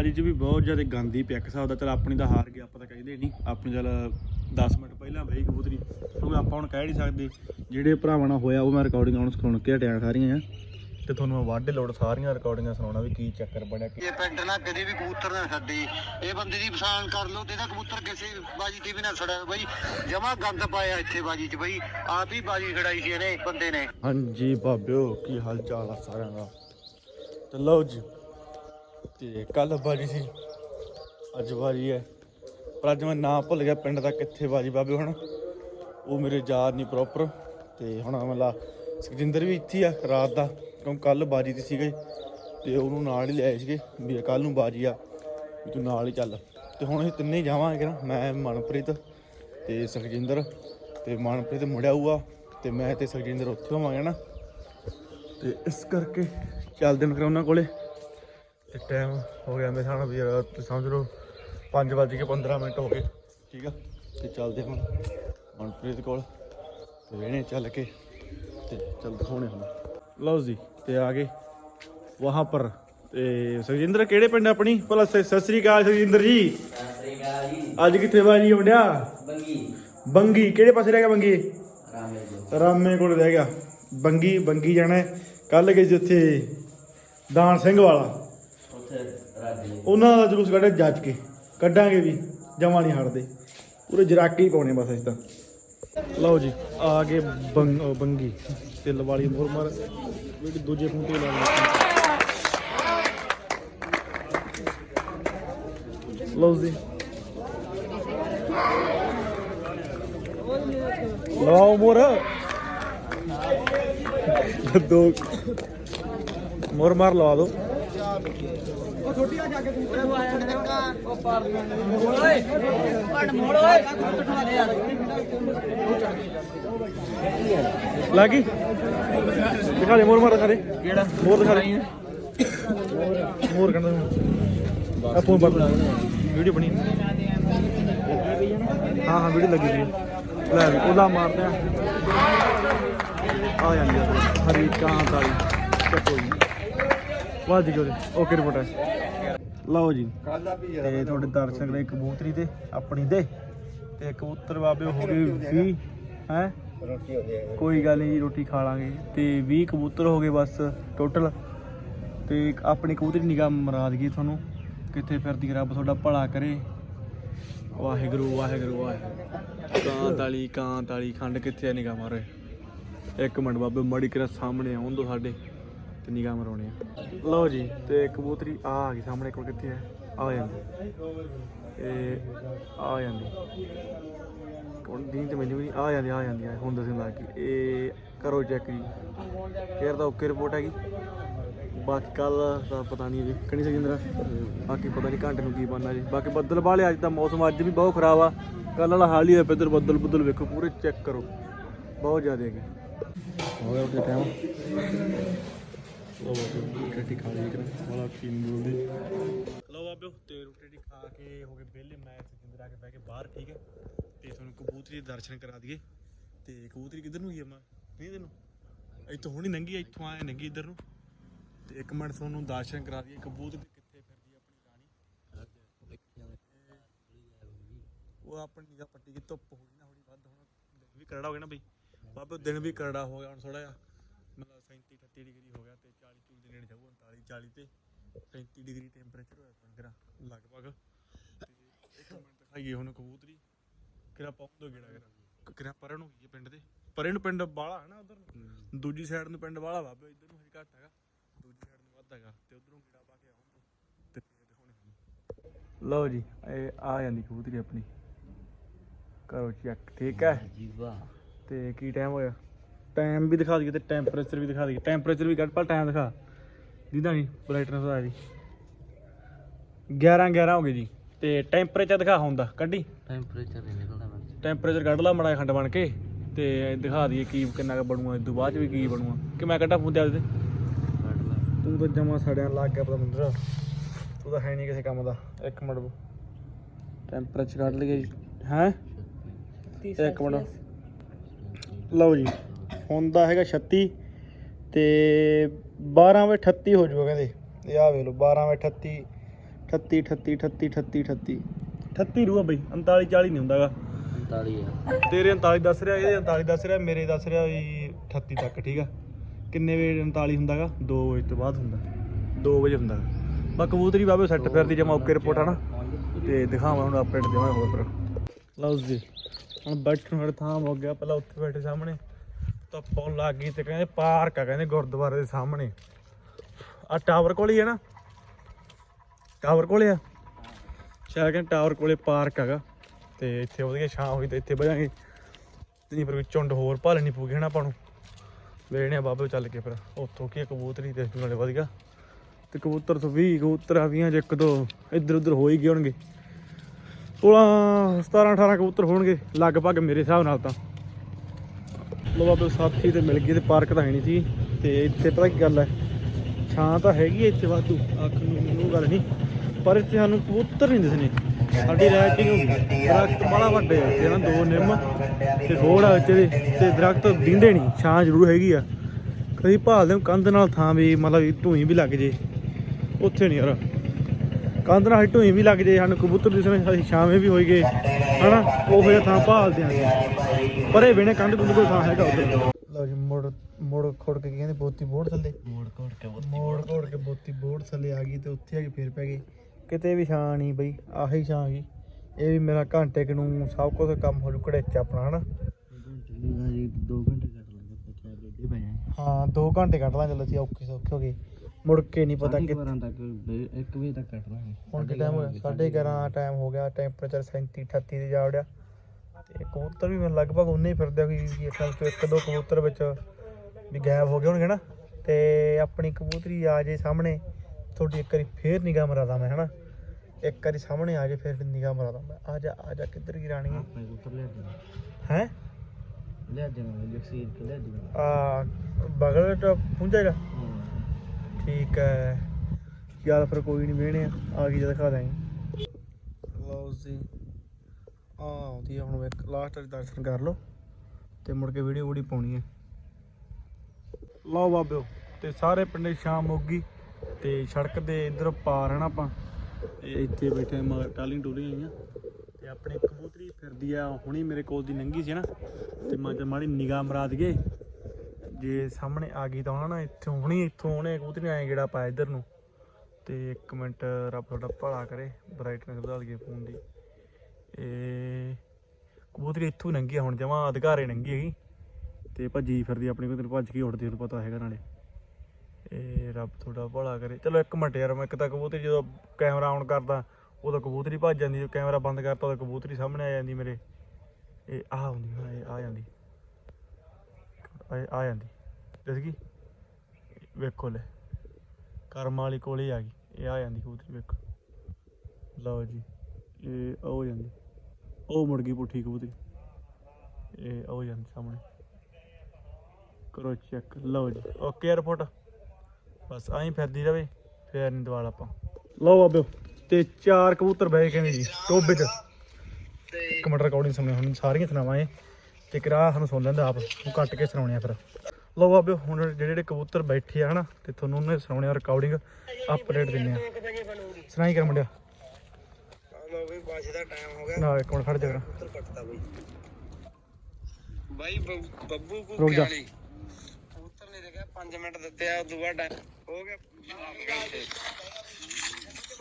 ਅੱਜ ਚ ਵੀ ਬਹੁਤ ਜ਼ਿਆਦਾ ਗੰਦੀ ਪਿੱਕ ਸਕਦਾ ਚਲ ਆਪਣੀ ਤਾਂ ਹਾਰ ਗਿਆ ਆਪਾਂ ਤਾਂ ਕਹਿੰਦੇ ਨਹੀਂ ਆਪਣੀ ਚਲ 10 ਮਿੰਟ ਪਹਿਲਾਂ ਬਈ ਕਬੂਤਰੀ ਕਿਉਂਕਿ ਆਪਾਂ ਹੁਣ ਕਹਿ ਨਹੀਂ ਸਕਦੇ ਜਿਹੜੇ ਭਰਾਵਾਂ ਨਾਲ ਹੋਇਆ ਉਹ ਮੈਂ ਰਿਕਾਰਡਿੰਗ ਹੁਣ ਸੁਣ ਕੇ ਹਟਿਆ ਸਾਰੀਆਂ ਆ। ਤੇ ਤੁਹਾਨੂੰ ਮੈਂ ਵਾਢੇ ਲੋੜ ਸਾਰੀਆਂ ਰਿਕਾਰਡਿੰਗਾਂ ਸੁਣਾਉਣਾ ਵੀ ਕੀ ਚੱਕਰ ਬਣਿਆ ਕੀ ਇਹ ਪਿੰਡ ਨਾ ਕਦੇ ਵੀ ਕਬੂਤਰ ਨਾ ਛੱਡੀ ਇਹ ਬੰਦੇ ਦੀ ਪਛਾਣ ਕਰ ਲਓ ਤੇ ਇਹਦਾ ਕਬੂਤਰ ਕਿਸੇ ਬਾਜੀ ਤੇ ਵੀ ਨਾ ਛੜਾ ਬਈ ਜਮਾ ਗੰਦ ਪਾਇਆ ਇੱਥੇ ਬਾਜੀ 'ਚ ਬਈ ਆਪ ਹੀ ਬਾਜੀ ਖੜਾਈ ਸੀ ਇਹਨੇ ਬੰਦੇ ਨੇ। ਹਾਂਜੀ ਬਾਬਿਓ ਕੀ ਹਾਲ ਚਾਲ ਆ ਸਾਰਿਆਂ ਦਾ? ਤੇ ਲਓ ਜੀ ਤੇ ਕੱਲ ਬਾਜੀ ਸੀ। ਅੱਜ ਬਾਜੀ ਹੈ। ਪਰ ਅੱਜ ਮੈਂ ਨਾਂ ਭੁੱਲ ਗਿਆ ਪਿੰਡ ਦਾ ਕਿੱਥੇ ਬਾਜੀ ਬਾਬੇ ਹੁਣ। ਉਹ ਮੇਰੇ ਯਾਦ ਨਹੀਂ ਪ੍ਰੋਪਰ ਤੇ ਹੁਣ ਮਤਲਬ ਸੁਖਜਿੰਦਰ ਵੀ ਇੱਥੇ ਹੀ ਆ ਰਾਤ ਦਾ। ਕਿਉਂ ਕੱਲ ਬਾਜੀ ਤੇ ਸੀਗੇ। ਤੇ ਉਹਨੂੰ ਨਾਲ ਹੀ ਲਿਆਏ ਸੀਗੇ ਵੀ ਕੱਲ ਨੂੰ ਬਾਜੀ ਆ। ਵੀ ਤੂੰ ਨਾਲ ਹੀ ਚੱਲ। ਤੇ ਹੁਣ ਅਸੀਂ ਤਿੰਨੇ ਜਾਵਾਂਗੇ ਨਾ। ਮੈਂ, ਮਨਪ੍ਰੀਤ ਤੇ ਸੁਖਜਿੰਦਰ ਤੇ ਮਨਪ੍ਰੀਤ ਮੁੜਿਆ ਹੋਊਗਾ। ਤੇ ਮੈਂ ਤੇ ਸੁਖਜਿੰਦਰ ਉੱਥੇ ਹੋਵਾਂਗੇ ਨਾ। ਤੇ ਇਸ ਕਰਕੇ ਚੱਲਦੇ ਨੇ ਫਿਰ ਉਹਨਾਂ ਕੋਲੇ। ਤੇ ਟਾਈਮ ਹੋ ਗਿਆ ਮੇਰੇ ਸਾਹਮਣੇ ਵੀ ਸਮਝ ਲਓ 5 ਵੱਜ ਕੇ 15 ਮਿੰਟ ਹੋ ਗਏ। ਠੀਕ ਆ ਤੇ ਚੱਲਦੇ ਹੁਣ ਮਨਪ੍ਰੀਤ ਕੋਲ ਤੇ ਵੇਣੇ ਚੱਲ ਕੇ ਤੇ ਚੱਲ ਦਿਖਾਉਣੇ ਹੁਣ। ਲਓ ਜੀ ਤੇ ਆ ਗਏ ਵਹਾਂ ਪਰ। ਤੇ ਸੁਖਜਿੰਦਰ ਕਿਹੜੇ ਪਿੰਡ ਆਪਣੀ? ਭਲਾ ਸਤਿ ਸ੍ਰੀ ਅਕਾਲ ਸੁਖਜਿੰਦਰ ਜੀ। ਅੱਜ ਕਿੱਥੇ ਬਾਜੀ ਮੁੰਡਿਆ ਬੰਗੀ। ਬੰਗੀ ਕਿਹੜੇ ਪਾਸੇ ਰਹਿ ਗਿਆ ਬੰਗੀ? ਰਾਮੇ ਜੋ ਰਾਮੇ ਕੋਲ ਰਹਿ ਗਿਆ। ਬੰਗੀ ਬੰਗੀ ਜਾਣਾ ਕੱਲ ਗਏ ਸੀ ਉੱਥੇ ਦਾਨ ਸਿੰਘ ਵਾਲਾ। ਉੱਥੇ ਰਾਜੀ ਉਹਨਾਂ ਦਾ ਜਲੂਸ ਕੱਢਿਆ ਜੱਜ ਕੇ। ਕੱਢਾਂਗੇ ਵੀ, ਜਮਾ ਨਹੀਂ ਹਟਦੇ। ਪੂਰੇ ਜਰਾਕੇ ਹੀ ਪਾਉਣੇ ਬਸ ਅਸੀਂ ਤਾਂ। ਲਓ ਜੀ, ਆ ਗਏ ਬੰਗ ਉਹ ਬੰਗੀ ਤਿਲ ਵਾਲੀ ਮੋਰ ਮਰ ਦੂਜੇ ਫੋਨ ਤੇ ਲਾ ਲਓ। ਜੀ। ਲਓ ਮੋਰ। ਦੋ। ਦੋ ਲਾਗੀ। ਦਿਖਾ ਦੇ ਮੋਰ ਮਾਰ ਦਿਖਾ ਦੇ। ਕਿਹੜਾ? ਮੋਰ ਦਿਖਾ ਦੇ। ਮੋਰ ਕਹਿੰਦਾ ਆ ਫੋਨ ਪਰ ਵੀਡੀਓ ਬਣੀ। ਹਾਂ ਹਾਂ ਵੀਡੀਓ ਲੱਗੀ ਸੀ ਲੈ ਵੀ ਉਹਦਾ ਮਾਰਦੇ ਆ। ਆ ਜਾਂਦੀ ਆ। ਹਰੀ ਕਾਂ ਤਾਲੀ ਚੱਕੋ ਜੀ। ਵਾਹ ਜੀ ਓਕੇ ਰਿਪੋਰਟ ਹੈ ਲਓ ਜੀ। ਤੇ ਤੁਹਾਡੇ ਦਰਸ਼ਕ ਨੇ ਕਬੂਤਰੀ ਤੇ ਆਪਣੀ ਦੇ। ਤੇ ਕਬੂਤਰ ਬਾਬੇ ਹੋ ਗਏ 20 ਹੈ? ਕੋਈ ਗੱਲ ਨਹੀਂ ਜੀ ਰੋਟੀ ਖਾ ਲਾਂਗੇ। ਤੇ 20 ਕਬੂਤਰ ਹੋ ਗਏ ਬਸ ਟੋਟਲ। ਤੇ ਆਪਣੀ ਕਬੂਤਰੀ ਨਿਗਾਹ ਮਰਾ ਦਈਏ ਤੁਹਾਨੂੰ। ਕਿੱਥੇ ਫਿਰਦੀ ਰੱਬ ਤੁਹਾਡਾ ਭਲਾ ਕਰੇ। ਵਾਹਿਗੁਰੂ ਵਾਹਿਗੁਰੂ ਵਾਹਿਗੁਰੂ। ਕਾਂ ਤਾਲੀ ਕਾਂ ਤਾਲੀ ਖੰਡ ਕਿੱਥੇ ਨਿਗਾਹ ਮਾਰੇ। ਇੱਕ ਮਿੰਟ ਬਾਬੇ ਮੜੀ ਕਿਰਾ ਸਾਹਮਣੇ ਆਉਣ ਦੋ। ਸਾਡੇ ਤੇ ਨਿਗਾਹ ਮਰਾਉਣੇ ਆ। ਲਓ ਜੀ, ਤੇ ਕਬੂਤਰੀ ਆ ਆ ਗਈ ਸਾਹਮਣੇ, ਕੋਲ ਕਿੱਥੇ ਹੈ ਆ ਜਾਂਦੀ। ਇਹ ਆ ਜਾਂਦੀ। ਕੌਣ ਦੀਨ ਤੇ ਮੈਨੂੰ ਵੀ ਨਹੀਂ, ਆ ਜਾਂਦੀ ਆ ਜਾਂਦੀ ਆ। ਹੁਣ ਦੱਸਣ ਲੱਗ ਗਈ। ਇਹ ਕਰੋ ਚੈੱਕ ਜੀ। ਫੇਰ ਤਾਂ ਓਕੇ ਰਿਪੋਰਟ ਹੈਗੀ। ਬਾਕੀ ਕੱਲ ਦਾ ਪਤਾ ਨਹੀਂ ਜੀ ਕਣੀ ਸਜਿੰਦਰਾ ਬਾਕੀ ਪਤਾ ਨਹੀਂ ਘੰਟੇ ਨੂੰ ਕੀ ਬਣਨਾ ਜੀ। ਬਾਕੀ ਬੱਦਲ ਵਾਲੇ ਅੱਜ ਦਾ ਮੌਸਮ ਅੱਜ ਵੀ ਬਹੁਤ ਖਰਾਬ ਆ। ਕੱਲ ਵਾਲਾ ਹਾਲ ਹੀ ਹੋਇਆ ਪਿੱਧਰ ਬੱਦਲ ਬੁੱਦਲ ਵੇਖੋ, ਪੂਰੇ ਚੈੱਕ ਕਰੋ। ਬਹੁਤ ਜ਼ਿਆਦਾ ਹੈਗੇ। ਹੋ ਗਿਆ ਉਹਦੇ ਟਾਈਮ ਲੋ ਬਾਬੇ, ਰੋਟੀ ਖਾ ਲਈ ਕਰ ਵਾਲਾ ਪੀਣ ਬੋਲਦੇ। ਲੋ ਬਾਬੇ, ਤੇ ਰੋਟੀ ਖਾ ਕੇ ਹੋ ਗਏ ਵਿਹਲੇ, ਮੈਂ ਸਜਿੰਦਰ ਆ ਕੇ ਬਹਿ ਕੇ ਬਾਹਰ, ਠੀਕ ਹੈ? ਤੇ ਤੁਹਾਨੂੰ ਕਬੂਤਰੀ ਦੇ ਦਰਸ਼ਨ ਕਰਾ ਦਈਏ। ਤੇ ਕਬੂਤਰੀ ਕਿੱਧਰ ਨੂੰ ਗਈ ਅਮਾ? ਨਹੀਂ ਤੈਨੂੰ? ਇੱਥੋਂ ਹੁਣੀ ਲੰਗੀ ਇੱਥੋਂ ਆਏ ਲੰਗੀ ਇੱਧਰ ਨੂੰ। ਤੇ ਇੱਕ ਮਿੰਟ ਤੁਹਾਨੂੰ ਦਰਸ਼ਨ ਕਰਾ ਦਈਏ, ਕਬੂਤਰੀ ਕਿੱਥੇ ਫਿਰਦੀ ਆਪਣੀ ਰਾਣੀ? ਉਹ ਆਪਣੀ ਨਿਗਾਹ ਪੱਟੀ ਕੀ ਧੁੱਪ ਹੋਣੀ ਨਾ ਥੋੜੀ ਵੱਧ ਹੁਣ ਦਿਨ ਵੀ ਕਰੜਾ ਹੋ ਗਿਆ ਨਾ ਬਈ। ਬਾਬੇ, ਦਿਨ ਵੀ ਕਰੜਾ ਹੋ ਗਿਆ ਹੁਣ ਥੋੜਾ ਜਿਹਾ। ਮਤਲਬ 37 38 ਡਿਗਰੀ ਹੋ ਗਿਆ ਤੇ 40 ਚੂਲ ਦੇ ਨੇੜੇ ਜਾਊ 39 40 ਤੇ 37 ਡਿਗਰੀ ਟੈਂਪਰੇਚਰ ਹੋਇਆ ਪੰਗਰਾ ਲਗਭਗ। ਤੇ ਇੱਕ ਮਿੰਟ ਦਿਖਾਈਏ ਹੁਣ ਕਬੂਤਰੀ। ਕਿਰਾ ਪਾਉਂਦੋ ਗੇੜਾ ਕਿਰਾ। ਕਿਰਾ ਪਰਨ ਨੂੰ ਗਈ ਹੈ ਪਿੰਡ ਦੇ। ਪਰੇ ਨੂੰ ਪਿੰਡ ਬਾਲਾ ਹੈ ਨਾ ਉਧਰ ਦੂਜੀ ਸਾਈਡ ਨੂੰ ਪਿੰਡ ਬਾਲਾ ਬਾਬੇ ਇੱਧਰ ਨੂੰ ਹਜੇ ਘੱਟ ਹੈਗਾ। ਦੂਜੀ ਸਾਈਡ ਨੂੰ ਵੱਧ ਹੈਗਾ ਤੇ ਉਧਰੋਂ ਗੇੜਾ ਪਾ ਕੇ ਆਉਂਦੋ ਤੇ ਫੇਰ ਦਿਖਾਉਣੇ ਲਓ ਜੀ ਇਹ ਆ ਜਾਂਦੀ ਕਬੂਤਰੀ ਆਪਣੀ। ਕਰੋ ਚੈੱਕ ਠੀਕ ਹੈ? ਤੇ ਕੀ ਟਾਈਮ ਹੋਇਆ? ਟਾਈਮ ਵੀ ਦਿਖਾ ਦਈਏ ਤੇ ਟੈਂਪਰੇਚਰ ਵੀ ਦਿਖਾ ਦਈਏ। ਟੈਂਪਰੇਚਰ ਵੀ ਕੱਢ ਪਰ ਟਾਈਮ ਦਿਖਾ। ਦੀਦਾ ਨਹੀਂ ਬ੍ਰਾਈਟਨੈਸ ਆ ਜੀ। 11 11 ਹੋ ਗਏ ਜੀ। ਤੇ ਟੈਂਪਰੇਚਰ ਦਿਖਾ ਹੁੰਦਾ ਕੱਢੀ। ਟੈਂਪਰੇਚਰ ਨਹੀਂ ਨਿਕਲਦਾ ਮੈਨੂੰ ਟੈਂਪਰੇਚਰ ਕੱਢ ਲਾ ਮੜਾ ਖੰਡ ਬਣ ਕੇ ਤੇ ਦਿਖਾ ਦਈਏ ਕੀ ਕਿੰਨਾ ਕੁ ਬਣੂਆ ਇਸ ਤੋਂ ਬਾਅਦ ਚ ਵੀ ਕੀ ਬਣੂਆ ਕਿ ਮੈਂ ਕੱਢਾ ਫੋਨ ਤੇ ਆਪਦੇ ਤੂੰ? ਤਾਂ ਜਮਾ ਸੜਿਆ ਲੱਗ ਗਿਆ ਪਤਾ ਮੰਦਰ। ਤੂੰ ਤਾਂ ਹੈ ਨਹੀਂ ਕਿਸੇ ਕੰਮ ਦਾ। ਇੱਕ ਮਿੰਟ ਟੈਂਪਰੇਚਰ ਕੱਢ ਲਈਏ ਹੈ? ਇੱਕ ਮਿੰਟ। ਲਓ ਜੀ। ਹੁਣ ਦਾ ਹੈਗਾ 36 ਤੇ 12 ਵਜੇ 38 ਹੋ ਜਾਊਗਾ ਕਹਿੰਦੇ। ਇਹ ਆ ਵੇਖ ਲਓ 12 ਵਜੇ 38 38 38 38 38 38 38 ਰੂਆ ਬਈ 39 40 ਨਹੀਂ ਹੁੰਦਾਗਾ। 39 ਆ। ਤੇਰੇ 39 ਦੱਸ ਰਿਹਾ ਇਹਦੇ 39 ਦੱਸ ਰਿਹਾ ਮੇਰੇ ਦੱਸ ਰਿਹਾ ਵੀ 38 ਤੱਕ ਠੀਕ ਆ। ਕਿੰਨੇ ਵਜੇ 39 ਹੁੰਦਾਗਾ? 2 ਵਜੇ ਤੋਂ ਬਾਅਦ ਹੁੰਦਾ। 2 ਵਜੇ ਹੁੰਦਾ ਬਾ ਕਬੂਤਰੀ ਬਾਬੇ ਸੈੱਟ ਫਿਰਦੀ ਜਮਾ ਓਕੇ ਰਿਪੋਰਟ ਆ ਨਾ ਤੇ ਦਿਖਾਵਾਂ ਹੁਣ ਅਪਡੇਟ ਦੇਵਾਂ ਹੋਰ। ਪਰ ਲਓ ਜੀ। ਹੁਣ ਬੈਠਣ ਵਾਲਾ ਥਾਂ ਹੋ ਗਿਆ ਪਹਿਲਾਂ ਉੱਥੇ ਬੈਠੇ ਸਾਹਮਣੇ। ਤਾਂ ਪੌਲ ਲੱਗ ਗਈ ਤੇ ਕਹਿੰਦੇ ਪਾਰਕ ਆ ਕਹਿੰਦੇ ਗੁਰਦੁਆਰੇ ਦੇ ਸਾਹਮਣੇ। ਆ ਟਾਵਰ ਕੋਲ ਹੀ ਹੈ ਨਾ? ਟਾਵਰ ਕੋਲੇ ਆ? ਸ਼ਾਇਦ ਕਹਿੰਦੇ ਟਾਵਰ ਕੋਲੇ ਪਾਰਕ ਹੈਗਾ। ਤੇ ਇੱਥੇ ਵਧੀਆ ਛਾਂ ਹੋਈ ਤੇ ਇੱਥੇ ਬਜਾਂਗੇ ਨਹੀਂ ਪਰ ਕੋਈ ਝੁੰਡ ਹੋਰ ਭਾਲਣੀ ਪਊਗੀ ਹਨਾ ਆਪਾਂ ਨੂੰ। ਵੇਖਣੇ ਬਾਬੇ ਚੱਲ ਕੇ ਫਿਰ। ਉੱਥੋਂ ਕੀ ਆ, ਕਬੂਤਰੀ ਤੇ ਨਾਲੇ ਵਧੀਆ। ਤੇ ਕਬੂਤਰ ਤੋਂ 20 ਕਬੂਤਰ ਆ 20 ਇੱਕ ਦੋ ਇੱਧਰ ਉੱਧਰ ਹੋ ਹੀ ਗਏ ਹੋਣਗੇ। 16 17 18 ਕਬੂਤਰ ਹੋਣਗੇ ਲਗਭਗ ਮੇਰੇ ਹਿਸਾਬ ਨਾਲ ਤਾਂ। ਲੋ ਸਾਥੀ ਤੇ ਮਿਲ ਗਏ ਤੇ ਪਾਰਕ ਤਾਂ ਹੈ ਨਹੀਂ ਸੀ ਤੇ ਇੱਥੇ ਪਤਾ ਕੀ ਗੱਲ ਹੈ? ਛਾਂ ਤਾਂ ਹੈਗੀ ਹੈ ਇੱਥੇ ਵਾਧੂ ਆਖ ਨੂੰ ਉਹ ਗੱਲ ਨਹੀਂ, ਪਰ ਇੱਥੇ ਸਾਨੂੰ ਕਬੂਤਰ ਨਹੀਂ ਦਿਸਨੇ ਸਾਡੀ ਰੈਟਿੰਗ ਹੋ ਗਈ ਦਰਖਤ ਬੜਾ ਵੱਡੇ ਆ ਇੱਥੇ ਨਾ, ਦੋ ਨਿੰਮ ਤੇ ਬੋੜ ਆ ਵਿੱਚ ਇਹਦੇ ਤੇ ਦਰਖਤ ਦਿੰਦੇ ਨਹੀਂ, ਛਾਂ ਜ਼ਰੂਰ ਹੈਗੀ ਆ। ਕਦੀ ਭਾਲਦੇ ਹਾਂ ਕੰਧ ਨਾਲ ਥਾਂ ਵੀ, ਮਤਲਬ ਵੀ ਢੂਈ ਵੀ ਲੱਗ ਜੇ। ਉੱਥੇ ਨਹੀਂ ਯਾਰ। ਕੰਧ ਨਾਲ ਢੂਈ ਵੀ ਲੱਗ ਜੇ, ਸਾਨੂੰ ਕਬੂਤਰ ਦਿਸਣੇ ਅਸੀਂ ਛਾਵੇਂ ਵੀ ਹੋਈ ਗਏ। ਹਨਾ? ਉਹ ਜਿਹਾ ਥਾਂ ਭਾਲਦੇ ਆ ਪਰ ਇਹ ਬਿਨੇ ਕੰਧ ਕੁੰਧ ਕੋਲ ਥਾਂ ਹੈਗਾ ਉੱਧਰ। ਲਓ ਜੀ ਮੁੜ ਮੁੜ ਖੋੜ ਕੇ ਕਹਿੰਦੇ ਬੋਤੀ ਬੋੜ ਥੱਲੇ। ਮੋੜ ਕੋੜ ਕੇ ਮੋੜ ਘੋੜ ਕੇ ਬੋਤੀ ਬੋੜ ਥੱਲੇ ਆ ਗਈ ਤੇ ਉੱਥੇ ਆ ਕੇ ਫੇਰ ਪੈ ਗਏ ਕਿਤੇ ਵੀ ਛਾਂ ਨਹੀਂ ਬਈ ਆਹੀ ਛਾਂ ਗਈ ਇਹ ਵੀ ਮੇਰਾ ਘੰਟੇ ਕੁ ਨੂੰ ਸਭ ਕੁਝ ਕੰਮ ਹੋ ਜੂ ਘੜੇਚ ਆਪਣਾ ਹਨਾ? ਜੀ 2 ਘੰਟੇ ਕੱਟ ਲਾਂਗੇ ਪੱਚਾ ਬੇਦੇ ਪੈ ਜਾਏ ਹਾਂ 2 ਘੰਟੇ ਕੱਢ ਲਾਂ ਚੱਲ ਅਸੀਂ ਔਖੇ ਸੌਖੇ ਹੋ ਗਏ। ਮੁੜ ਕੇ ਨਹੀਂ ਪਤਾ ਕਿ 12 ਤੱਕ 1 ਵਜੇ ਤੱਕ ਕੱਟ ਲਾਂਗੇ। ਹੁਣ ਕਿ ਟਾਈਮ ਹੋ ਗਿਆ? 11:30 ਟਾਈਮ ਹੋ ਗਿਆ ਟੈਂਪਰੇਚਰ 37 38 ਤੇ ਜਾ ਵੜਿਆ। ਤੇ ਕਬੂਤਰ ਵੀ ਮੈਨੂੰ ਲਗਭਗ ਉਨੇ ਹੀ ਫਿਰਦੇ ਆ ਕਿ ਅਸਲ ਤੋਂ ਇੱਕ ਦੋ ਕਬੂਤਰ ਵਿੱਚ ਵੀ ਗਾਇਬ ਹੋ ਗਏ ਹੋਣਗੇ ਨਾ। ਤੇ ਆਪਣੀ ਕਬੂਤਰੀ ਆ ਜੇ ਸਾਹਮਣੇ ਤੁਹਾਡੀ ਇੱਕ ਵਾਰੀ ਫੇਰ ਨਿਗਾਹ ਮਰਾਦਾ ਮੈਂ ਹਨਾ? ਇੱਕ ਵਾਰੀ ਸਾਹਮਣੇ ਆ ਜੇ ਫਿਰ ਨਿਗਾਹ ਮਰਾਦਾ ਮੈਂ। ਆ ਜਾ ਆ ਜਾ ਕਿੱਧਰ ਕੀ ਰਾਣੀ? ਆਪਣੇ ਉੱਤਰ ਲੈ ਦੇ ਹੈ? ਲੈ ਦੇਣਾ ਜਕਸੀਰ ਕੇ ਲੈ ਦੇਣਾ ਆ ਬਗਲ ਤੋਂ ਪੁੰਜੇਗਾ ਠੀਕ ਹੈ। ਯਾਰ ਫਿਰ ਕੋਈ ਨਹੀਂ ਵੇਹਣੇ ਆ ਆ ਜਦ ਦਿਖਾ ਦਾਂਗੇ ਲਓ ਜੀ। ਆ ਆਉਂਦੀ ਆ, ਹੁਣ ਇੱਕ ਲਾਸਟ ਵਾਲੀ ਦਰਸ਼ਨ ਕਰ ਲਓ ਤੇ ਮੁੜ ਕੇ ਵੀਡੀਓ ਵੀਡੀ ਪਾਉਣੀ ਹੈ ਲਓ ਬਾਬਿਓ, ਤੇ ਸਾਰੇ ਪਿੰਡੇ ਸ਼ਾਮ ਹੋ ਗਈ ਤੇ ਸੜਕ ਦੇ ਇਧਰ ਪਾਰ ਹਨ ਆਪਾਂ। ਇੱਥੇ ਬੈਠੇ ਮਗਰ ਟਾਲੀਆਂ ਟੂਲੀਆਂ ਆਈਆਂ। ਤੇ ਆਪਣੀ ਕਬੂਤਰੀ ਫਿਰਦੀ ਆ ਹੁਣੀ ਮੇਰੇ ਕੋਲ ਦੀ ਲੰਗੀ ਸੀ ਨਾ। ਤੇ ਮੈਂ ਤੇ ਮਾੜੀ ਨਿਗਾਹ ਮਰਾ ਦਈਏ। ਜੇ ਸਾਹਮਣੇ ਆ ਗਈ ਤਾਂ ਉਹਨਾਂ ਨਾ ਇੱਥੋਂ ਹੁਣੀ ਇੱਥੋਂ ਉਹਨੇ ਕਬੂਤਰੀ ਆਏ ਗੇੜਾ ਪਾਇਆ ਇੱਧਰ ਨੂੰ। ਤੇ ਇੱਕ ਮਿੰਟ ਰੱਬ ਤੁਹਾਡਾ ਭਲਾ ਕਰੇ ਬ੍ਰਾਈਟਨੈਸ ਵਧਾ ਲਈਏ ਫੋਨ ਦੀ। ਇਹ ਕਬੂਤਰੀ ਇੱਥੋਂ ਲੰਗੀ ਆ, ਹੁਣ ਜਮਾ ਅਧਿਕਾਰੇ ਲੰਗੀ ਹੈਗੀ। ਤੇ ਭੱਜੀ ਫਿਰਦੀ ਆਪਣੀ ਕੋਈ, ਤੈਨੂੰ ਭੱਜ ਕੇ ਉੱਡਦੀ ਉਹਨੂੰ ਪਤਾ ਹੈਗਾ ਨਾਲੇ। ਇਹ ਰੱਬ ਤੁਹਾਡਾ ਭਲਾ ਕਰੇ। ਚਲੋ ਇੱਕ ਮਿੰਟ ਯਾਰ, ਮੈਂ ਇੱਕ ਤਾਂ ਕਬੂਤਰੀ ਜਦੋਂ ਕੈਮਰਾ ਆਨ ਕਰਦਾ, ਉਦੋਂ ਕਬੂਤਰੀ ਭੱਜ ਜਾਂਦੀ, ਜਦੋਂ ਕੈਮਰਾ ਬੰਦ ਕਰਤਾ, ਉਦੋਂ ਕਬੂਤਰੀ ਸਾਹਮਣੇ ਆ ਜਾਂਦੀ ਮੇਰੇ। ਇਹ ਆ ਹੁੰਦੀ, ਹਾਂ, ਇਹ ਆ ਜਾਂਦੀ। ਆ ਜਾਂਦੀ। ਦਿਸ ਗਈ? ਵੇਖੋ ਲੈ। ਕਰਮ ਵਾਲੀ ਕੋਲੇ ਹੀ ਆ ਗਈ। ਇਹ ਆ ਜਾਂਦੀ ਕਬੂਤਰੀ, ਵੇਖੋ। ਲਓ ਜੀ, ਇਹ ਉਹ ਜਾਂਦੀ। ਉਹ ਮੁੜ ਗਈ ਪੁੱਠੀ ਕਬੂਤਰੀ। ਇਹ ਉਹ ਜਾਂਦੀ ਸਾਹਮਣੇ। ਕਰੋ ਚੈੱਕ ਲਓ ਜੀ ਓਕੇ ਰਿਪੋਰਟ ਬਸ ਆਹੀਂ ਫਿਰਦੀ ਰਵੇ, ਫੇਰ ਨਹੀਂ ਦਵਾਲ ਆਪਾਂ। ਲਓ ਬਾਬਿਓ, ਤੇ ਚਾਰ ਕਬੂਤਰ ਬਹਿ ਕਹਿੰਦੇ ਜੀ, ਟੋਬੇ 'ਚ। ਇੱਕ ਮਿੰਟ ਰਿਕਾਰਡਿੰਗ ਸੁਣਨੀ, ਹੁਣ ਸਾਰੀਆਂ ਸੁਣਾਵਾਂ ਇਹ ਤੇ ਕਿਰਾ ਸਾਨੂੰ ਸੁਣ ਲੈਂਦਾ ਆਪ, ਉਹ ਕੱਟ ਕੇ ਸੁਣਾਉਣੇ ਆ ਫਿਰ। ਲਓ ਬਾਬਿਓ, ਹੁਣ ਜਿਹੜੇ ਜਿਹੜੇ ਕਬੂਤਰ ਬੈਠੇ ਆ ਹਨਾ, ਤੇ ਤੁਹਾਨੂੰ ਉਹਨੇ ਸੁਣਾਉਣੇ ਆ ਰਿਕਾਰਡਿੰਗ ਅਪਡੇਟ ਦਿੰਨੇ ਆ। ਸੁਣਾਈ ਕਰ ਮੁੰਡਿਆ। ਬਾਜ ਦਾ ਟਾਈਮ ਹੋ ਗਿਆ। ਸੁਣਾ ਇੱਕ ਮਿੰਟ ਖੜ ਜਾ ਕਰਾਂ ਉੱਤਰ ਕੱਟਦਾ ਬਈ। ਬਾਈ ਬੱਬੂ ਕੋ ਰੁਕ ਜਾ। ਕਿਆਲੀ? ਉੱਤਰ ਨੇ ਦੇਖਿਆ 5 ਮਿੰਟ ਦਿੱਤੇ ਆ ਉਦੋਂ ਬਾਅਦ ਟਾਈਮ ਹੋ ਗਿਆ।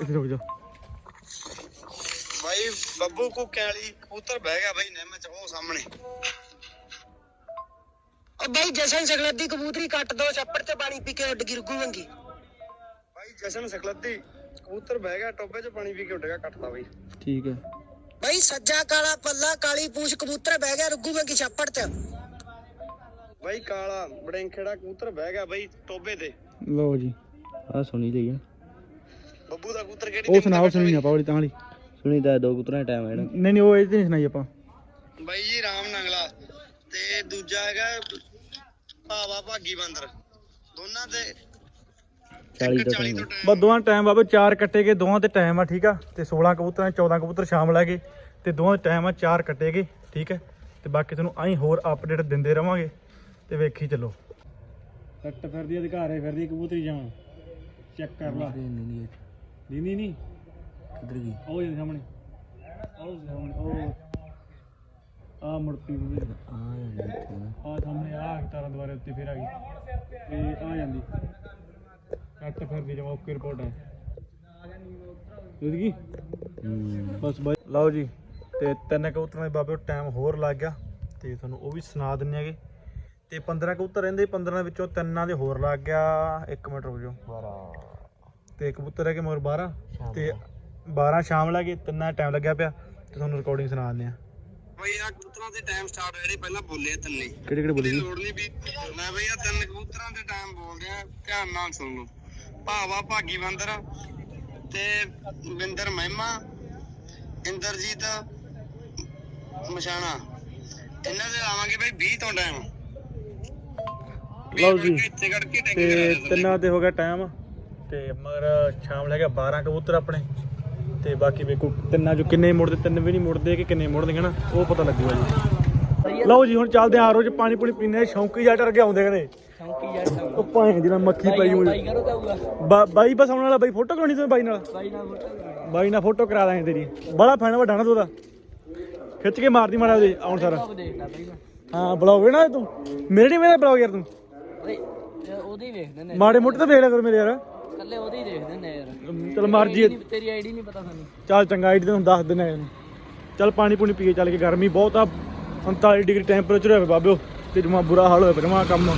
ਇੱਥੇ ਰੁਕ ਜਾ। ਬਾਈ ਬੱਬੂ ਕੋ ਕਿਆਲੀ? ਕਬੂਤਰ ਬਹਿ ਗਿਆ ਬਾਈ ਨਿੰਮ ਚ ਉਹ ਸਾਹਮਣੇ। ਉਹ ਬਾਈ ਜਸ਼ਨ ਸਗਲਤ ਦੀ ਕਬੂਤਰੀ ਕੱਟ ਦੋ ਛੱਪੜ ਤੇ ਪਾਣੀ ਪੀ ਕੇ ਉੱਡ ਗਈ ਰੁੱਗੂ ਵੰਗੀ। ਬਾਈ ਜਸ਼ਨ ਸਕਲੱਤੀ ਕਬੂਤਰ ਬਹਿ ਗਿਆ ਟੋਬੇ ਚ ਪਾਣੀ ਪੀ ਕੇ ਉੱਡ ਗਿਆ ਕੱਟਦਾ ਬਾਈ। ਠੀਕ ਹੈ। ਬਾਈ ਸੱਜਾ ਕਾਲਾ ਪੱਲਾ ਕਾਲੀ ਪੂਛ ਕਬੂਤਰ ਬਹਿ ਗਿਆ ਰੁੱਗੂ ਵੰਗੀ ਛੱਪੜ ਤੇ ਬਾਈ ਕਾਲਾ ਬੜਿੰਖੇੜਾ ਕਬੂਤਰ ਬਹਿ ਗਿਆ ਬਾਈ ਟੋਬੇ ਤੇ। ਲਓ ਜੀ ਆ ਸੁਣੀ ਲਈ ਆ ਬੱਬੂ ਦਾ ਕਬੂਤਰ ਕਿਹੜੀ ਉਹ ਸੁਣਾਓ ਦਾ ਸੁਣੀ ਨਾ ਪਾਵਲੀ ਤਾਂ ਵਾਲੀ ਸੁਣੀ ਤਾਂ ਦੋ ਕੁਤਰਾ ਟਾਈਮ ਹੈ ਨਾ। ਨਹੀਂ ਨਹੀਂ ਉਹ ਇਹ ਤੇ ਨਹੀਂ ਸੁਣਾਈ ਆਪਾਂ। ਬਾਈ ਜੀ ਰਾਮ ਨੰਗਲਾ ਤੇ ਦੂਜਾ ਹੈਗਾ ਭਾਵਾ ਭਾਗੀ ਬੰਦਰ। ਦੋਨਾਂ ਤੇ 40 ਤੋਂ 40 ਟਾਈਮ ਬਸ ਦੋਵਾਂ ਟਾਈਮ ਬਾਬੇ ਚਾਰ ਕੱਟੇ ਗਏ ਦੋਵਾਂ ਤੇ ਟਾਈਮ ਆ ਠੀਕ ਆ? ਤੇ 16 ਕਬੂਤਰਾਂ 'ਚ 14 ਕਬੂਤਰ ਸ਼ਾਮ ਲੈ ਗਏ। ਤੇ ਦੋਵਾਂ ਦੇ ਟਾਈਮ ਆ ਚਾਰ ਕੱਟੇ ਗਏ ਠੀਕ ਹੈ ਤੇ ਬਾਕੀ ਤੁਹਾਨੂੰ ਆਈ ਹੋਰ ਅਪਡੇਟ ਦਿੰਦੇ ਰਵਾਂਗੇ। ਤੇ ਵੇਖੀ ਚੱਲੋ। ਕੱਟ ਫਿਰਦੀ ਅਧਿਕਾਰੇ ਫਿਰਦੀ ਕਬੂਤਰੀ ਜਾਣ ਚੈੱਕ ਕਰ ਲਾ। ਨਹੀਂ ਨਹੀਂ ਦੀਦੀ ਨਹੀਂ ਕਿੱਧਰ ਗਈ? ਉਹ ਜੀ ਸਾਹਮਣੇ। ਉਹ ਸਾਹਮਣੇ ਉਹ ਆ ਪਈ ਉਹ ਆ ਜਾਂਦੀ ਆ। ਸਾਹਮਣੇ ਆ ਤਾਰਾਂ ਦੁਆਰੇ ਉੱਤੇ ਫੇਰ ਆ ਗਈ। ਤੇ ਆ ਜਾਂਦੀ। ਕੱਟ ਫਿਰਦੀ ਜਮਾ ਓਕੇ ਰਿਪੋਰਟ ਹੈ। ਹੂੰ। ਬਸ ਬਾਈ। ਲਓ ਜੀ ਤੇ ਤਿੰਨ ਕਬੂਤਰਾਂ ਦੇ ਬਾਬੇ ਟਾਈਮ ਹੋਰ ਲੱਗ ਗਿਆ ਤੇ ਤੁਹਾਨੂੰ ਉਹ ਵੀ ਸੁਣਾ ਦਿੰਨੇ ਹੈਗੇ। ਤੇ 15 ਕਬੂਤਰ ਰਹਿੰਦੇ 15 ਵਿੱਚੋਂ ਤਿੰਨਾਂ ਦੇ ਹੋਰ ਲੱਗ ਗਿਆ। 1 ਮਿੰਟ ਰੁਕ ਜਾਓ। ਤੇ ਕਬੂਤਰ ਹੈਗੇ ਮੋਰ 12 ਤੇ 12 ਸ਼ਾਮ ਲੱਗੇ ਤਿੰਨਾਂ ਟਾਈਮ ਲੱਗਿਆ ਪਿਆ। ਤੇ ਤੁਹਾਨੂੰ ਰਿਕਾਰਡਿੰਗ ਸੁਣਾ ਦਿੰਨੇ ਆ ਬਈ ਆ ਕਬੂਤਰਾਂ ਦੇ ਟਾਈਮ ਸਟਾਰਟ ਹੋਏ ਜਿਹੜੇ ਪਹਿਲਾਂ ਬੋਲੇ ਤਿੰਨੇ। ਕਿਹੜੇ ਕਿਹੜੇ ਬੋਲੀ ਲੋੜ ਨਹੀਂ ਵੀ ਮੈਂ ਬਈ ਆ ਤਿੰਨ ਕਬੂਤਰਾਂ ਦੇ ਟਾਈਮ ਬੋਲਦੇ ਆ ਧਿਆਨ ਨਾਲ ਸੁਣ ਲਓ। ਭਾਵਾ ਭਾਗੀ ਬੰਦਰ ਤੇ ਵਿੰਦਰ ਮਹਿਮਾ ਇੰਦਰਜੀਤ ਮਸ਼ਾਣਾ। ਇਹਨਾਂ ਦੇ ਆਵਾਂਗੇ ਬਈ 20 ਤੋਂ ਟਾਈਮ ਲਓ ਜੀ ਤੇ ਤਿੰਨਾਂ ਦੇ ਹੋ ਗਿਆ ਟਾਈਮ ਤੇ ਮਗਰ ਸ਼ਾਮ ਲੈ ਗਿਆ 12 ਕਬੂਤਰ ਆਪਣੇ। ਤੇ ਬਾਕੀ ਵੇਖੋ ਤਿੰਨਾਂ ਚੋਂ ਕਿੰਨੇ ਮੁੜਦੇ ਤਿੰਨ ਵੀ ਨਹੀਂ ਮੁੜਦੇ ਕਿ ਕਿੰਨੇ ਮੁੜਦੇ ਹਨਾ ਉਹ ਪਤਾ ਲੱਗੂਗਾ ਜੀ। ਲਓ ਜੀ ਹੁਣ ਚੱਲਦੇ ਆ ਰੋਜ਼ ਪਾਣੀ ਪੂਣੀ ਪੀਣੇ ਸ਼ੌਂਕੀ ਜੱਟ ਅਰਗੇ ਆਉਂਦੇ ਕਦੇ ਸ਼ੌਂਕੀ ਯਾਰ ਉਹ ਭਾਂ ਦੀ ਨਾ ਮੱਖੀ ਪਈ ਹੋਈ ਕਰੋ ਜਾਊਗਾ ਬਾ- ਬਾਈ ਬਸ ਆਉਣ ਵਾਲਾ ਬਾਈ ਫੋਟੋ ਕਰਾਉਣੀ ਤੂੰ ਬਾਈ ਨਾਲ। ਬਾਈ ਨਾਲ ਫੋਟੋ ਬਾਈ ਨਾਲ ਫੋਟੋ ਕਰਾ ਦਾਂਗੇ ਤੇਰੀ। ਬੜਾ ਫੈਨ ਵੱਡਾ ਨਾ ਤੂੰ ਉਹਦਾ। ਖਿੱਚ ਕੇ ਮਾਰਦੀ ਮਾੜਾ ਉਹਦੇ ਆਉਣ ਸਾਰਾ। ਦੇਖਦਾ ਬਾਈ ਮੈਂ ਹਾਂ ਬਲੌਗ ਨਾ ਤੂੰ। ਮੇਰੇ ਨਹੀਂ ਮੇਰਾ ਬਲੌਗ ਯਾਰ ਤੂੰ। ਓਏ ਇਹ ਉਹਦੇ ਹੀ ਵੇਖਦੇ ਨੇ। ਮਾੜੇ ਮੋਟੇ ਤਾਂ ਵੇਖ ਲਿਆ ਕਰ ਮੇਰੇ ਯਾਰ। ਕੱਲੇ ਉਹਦੇ ਦੇਖਦੇ ਨੇ ਯਾਰ। ਚਲ ਮਰਜ਼ੀ ਤੇਰੀ ਆਈਡੀ ਨਹੀਂ ਪਤਾ ਸਾਨੂੰ। ਚੱਲ ਚੰਗਾ ਆਈਡੀ ਤੈਨੂੰ ਦੱਸ ਦਿੰਦਾ ਇਹਨੂੰ ਚੱਲ ਪਾਣੀ ਪੂਣੀ ਪੀ ਕੇ ਚੱਲ ਕੇ ਗਰਮੀ ਬਹੁਤ ਆ। 39 ਡਿਗਰੀ ਟੈਂਪਰੇਚਰ ਹੋਇਆ ਪਿਆ ਬਾਬਿਓ। ਤੇ ਜਮਾ ਬੁਰਾ ਹਾਲ ਹੋਇਆ ਪਿਆ ਜਮਾ ਕੰਮ।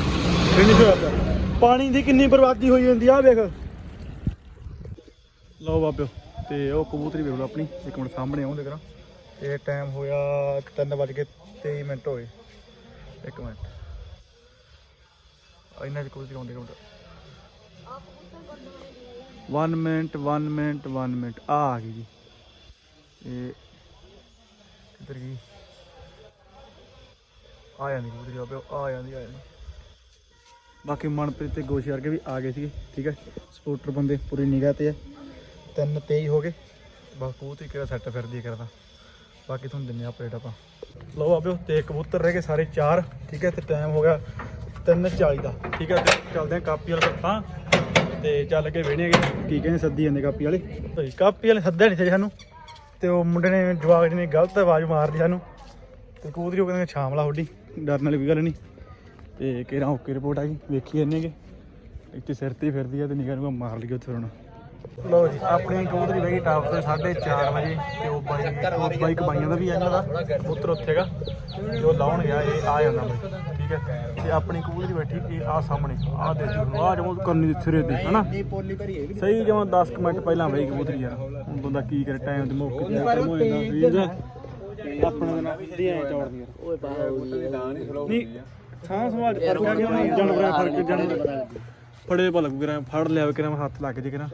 ਫਿਨਿਸ਼ ਹੋਇਆ ਪਿਆ ਪਾਣੀ ਦੀ ਕਿੰਨੀ ਬਰਬਾਦੀ ਹੋਈ ਜਾਂਦੀ ਆ ਵੇਖ। ਲਓ ਬਾਬਿਓ, ਤੇ ਉਹ ਕਬੂਤਰੀ ਵੇਖ ਲਓ ਆਪਣੀ, ਇੱਕ ਮਿੰਟ ਸਾਹਮਣੇ ਆਉਂਦੇ ਕਰਾਂ। ਇਹ ਟਾਈਮ ਹੋਇਆ 3:23 ਮਿੰਟ ਹੋਏ। ਇੱਕ ਮਿੰਟ। ਆ ਇਹਨਾਂ ਚ ਕਬੂਤਰੀ ਆਉਂਦੇ ਮਿੰਟ। 1 ਮਿੰਟ 1 ਮਿੰਟ 1 ਮਿੰਟ ਆ ਆ ਗਈ ਜੀ। ਇਹ ਕਿੱਧਰ ਗਈ? ਆ ਜਾਂਦੀ ਕਬੂਤਰੀ ਆ ਆ ਜਾਂਦੀ ਆ ਜਾਂਦੀ। ਬਾਕੀ ਮਨਪ੍ਰੀਤ ਤੇ ਗੋਸ਼ੀ ਵਰਗੇ ਵੀ ਆ ਗਏ ਸੀਗੇ, ਠੀਕ ਹੈ ਸਪੋਰਟਰ ਬੰਦੇ, ਪੂਰੀ ਨਿਗਾਹ ਤੇ ਆ। ਤਿੰਨ ਤੇਈ ਹੋ ਗਏ। ਬਸ ਕਬੂਤਰੀ ਕਿਹੜਾ ਸੈੱਟ ਫਿਰਦੀ ਹੈ ਕਰਦਾ। ਬਾਕੀ ਤੁਹਾਨੂੰ ਦਿੰਨੇ ਆ ਅਪਡੇਟ ਆਪਾਂ। ਲਓ ਆਬਿਓ ਤੇ ਕਬੂਤਰ ਰਹਿ ਗਏ ਸਾਰੇ ਚਾਰ, ਠੀਕ ਹੈ ਤੇ ਟਾਈਮ ਹੋ ਗਿਆ 3:40 ਦਾ, ਠੀਕ ਹੈ ਤੇ ਚੱਲਦੇ ਆ ਕਾਪੀ ਵਾਲੇ ਪਾਪਾ ਤੇ ਚੱਲ ਕੇ ਵੇਹਣੇ ਕੀ ਕਹਿੰਦੇ ਸੱਦੀ ਜਾਂਦੇ ਕਾਪੀ ਵਾਲੇ। ਭਾਈ, ਕਾਪੀ ਵਾਲੇ ਸੱਦਿਆ ਨਹੀਂ ਸੀ ਸਾਨੂੰ। ਤੇ ਉਹ ਮੁੰਡੇ ਨੇ ਜਵਾਬ ਜੀ ਨੇ ਗਲਤ ਆਵਾਜ਼ ਮਾਰਦੀ ਸਾਨੂੰ। ਤੇ ਕਬੂਤਰੀ ਉਹ ਕਹਿੰਦੇ ਛਾਮਲਾ ਹੋਡੀ। ਡਰਨ ਵਾਲੀ ਕੋਈ ਗੱਲ ਨਹੀਂ ਤੇ ਕਿਹੜਾ ਓਕੇ ਰਿਪੋਰਟ ਆ ਗਈ ਵੇਖੀ ਜਾਂਦੇ ਗੇ ਇੱਥੇ ਸਿਰ ਤੇ ਫਿਰਦੀ ਆ ਤੇ ਨਿਗਾਹ ਨੂੰ ਮਾਰ ਲਈ ਉੱਥੇ ਹੁਣ। ਲੋ ਜੀ ਆਪਣੀ ਕਬੂਤਰੀ ਬਈ ਟਾਪ ਤੇ 4:30 ਵਜੇ ਤੇ ਉਹ ਬਾਈ ਉਹ ਬਾਈਕ ਬਾਈਆਂ ਦਾ ਵੀ ਆ ਇਹਨਾਂ ਦਾ ਕਬੂਤਰ ਉੱਥੇਗਾ ਉਹ ਲਾਉਣ ਗਿਆ ਇਹ ਆ ਜਾਂਦਾ ਬਈ ਠੀਕ ਹੈ। ਤੇ ਆਪਣੀ ਕਬੂਤਰੀ ਬੈਠੀ ਇਹ ਆ ਸਾਹਮਣੇ ਆ ਦੇ ਜੀ ਆ ਜਮੋ ਕਰਨੀ ਦੇ ਸਿਰੇ ਤੇ ਹਨਾ? ਸਹੀ ਜਮਾ 10 ਕੁ ਮਿੰਟ ਪਹਿਲਾਂ ਬਈ ਕਬੂਤਰੀ ਯਾਰ ਹੁਣ ਬੰਦਾ ਕੀ ਕਰੇ ਟਾਈਮ ਤੇ ਮੌਕੇ ਜਾਂਦਾ ਆਪਣੇ ਦੇ ਨਾਲ ਵੀ ਐ ਚੌੜਦੀ ਯਾਰ ਓਏ ਬਾਹਰ ਨਹੀਂ ਥਾਂ ਸਵਾਲ ਫ਼ਰਕ ਆ ਗਿਆ ਜਾਨਵਰਾਂ ਦਾ ਫ਼ਰਕ ਜਾਨਵਰ ਫੜੇ ਪਾ ਲੱਗੂ ਕਰਾਂ ਫੜ ਲਿਆ ਕਰਾਂ ਹੱਥ ਲੱਗ ਜੇ ਕਰਾਂ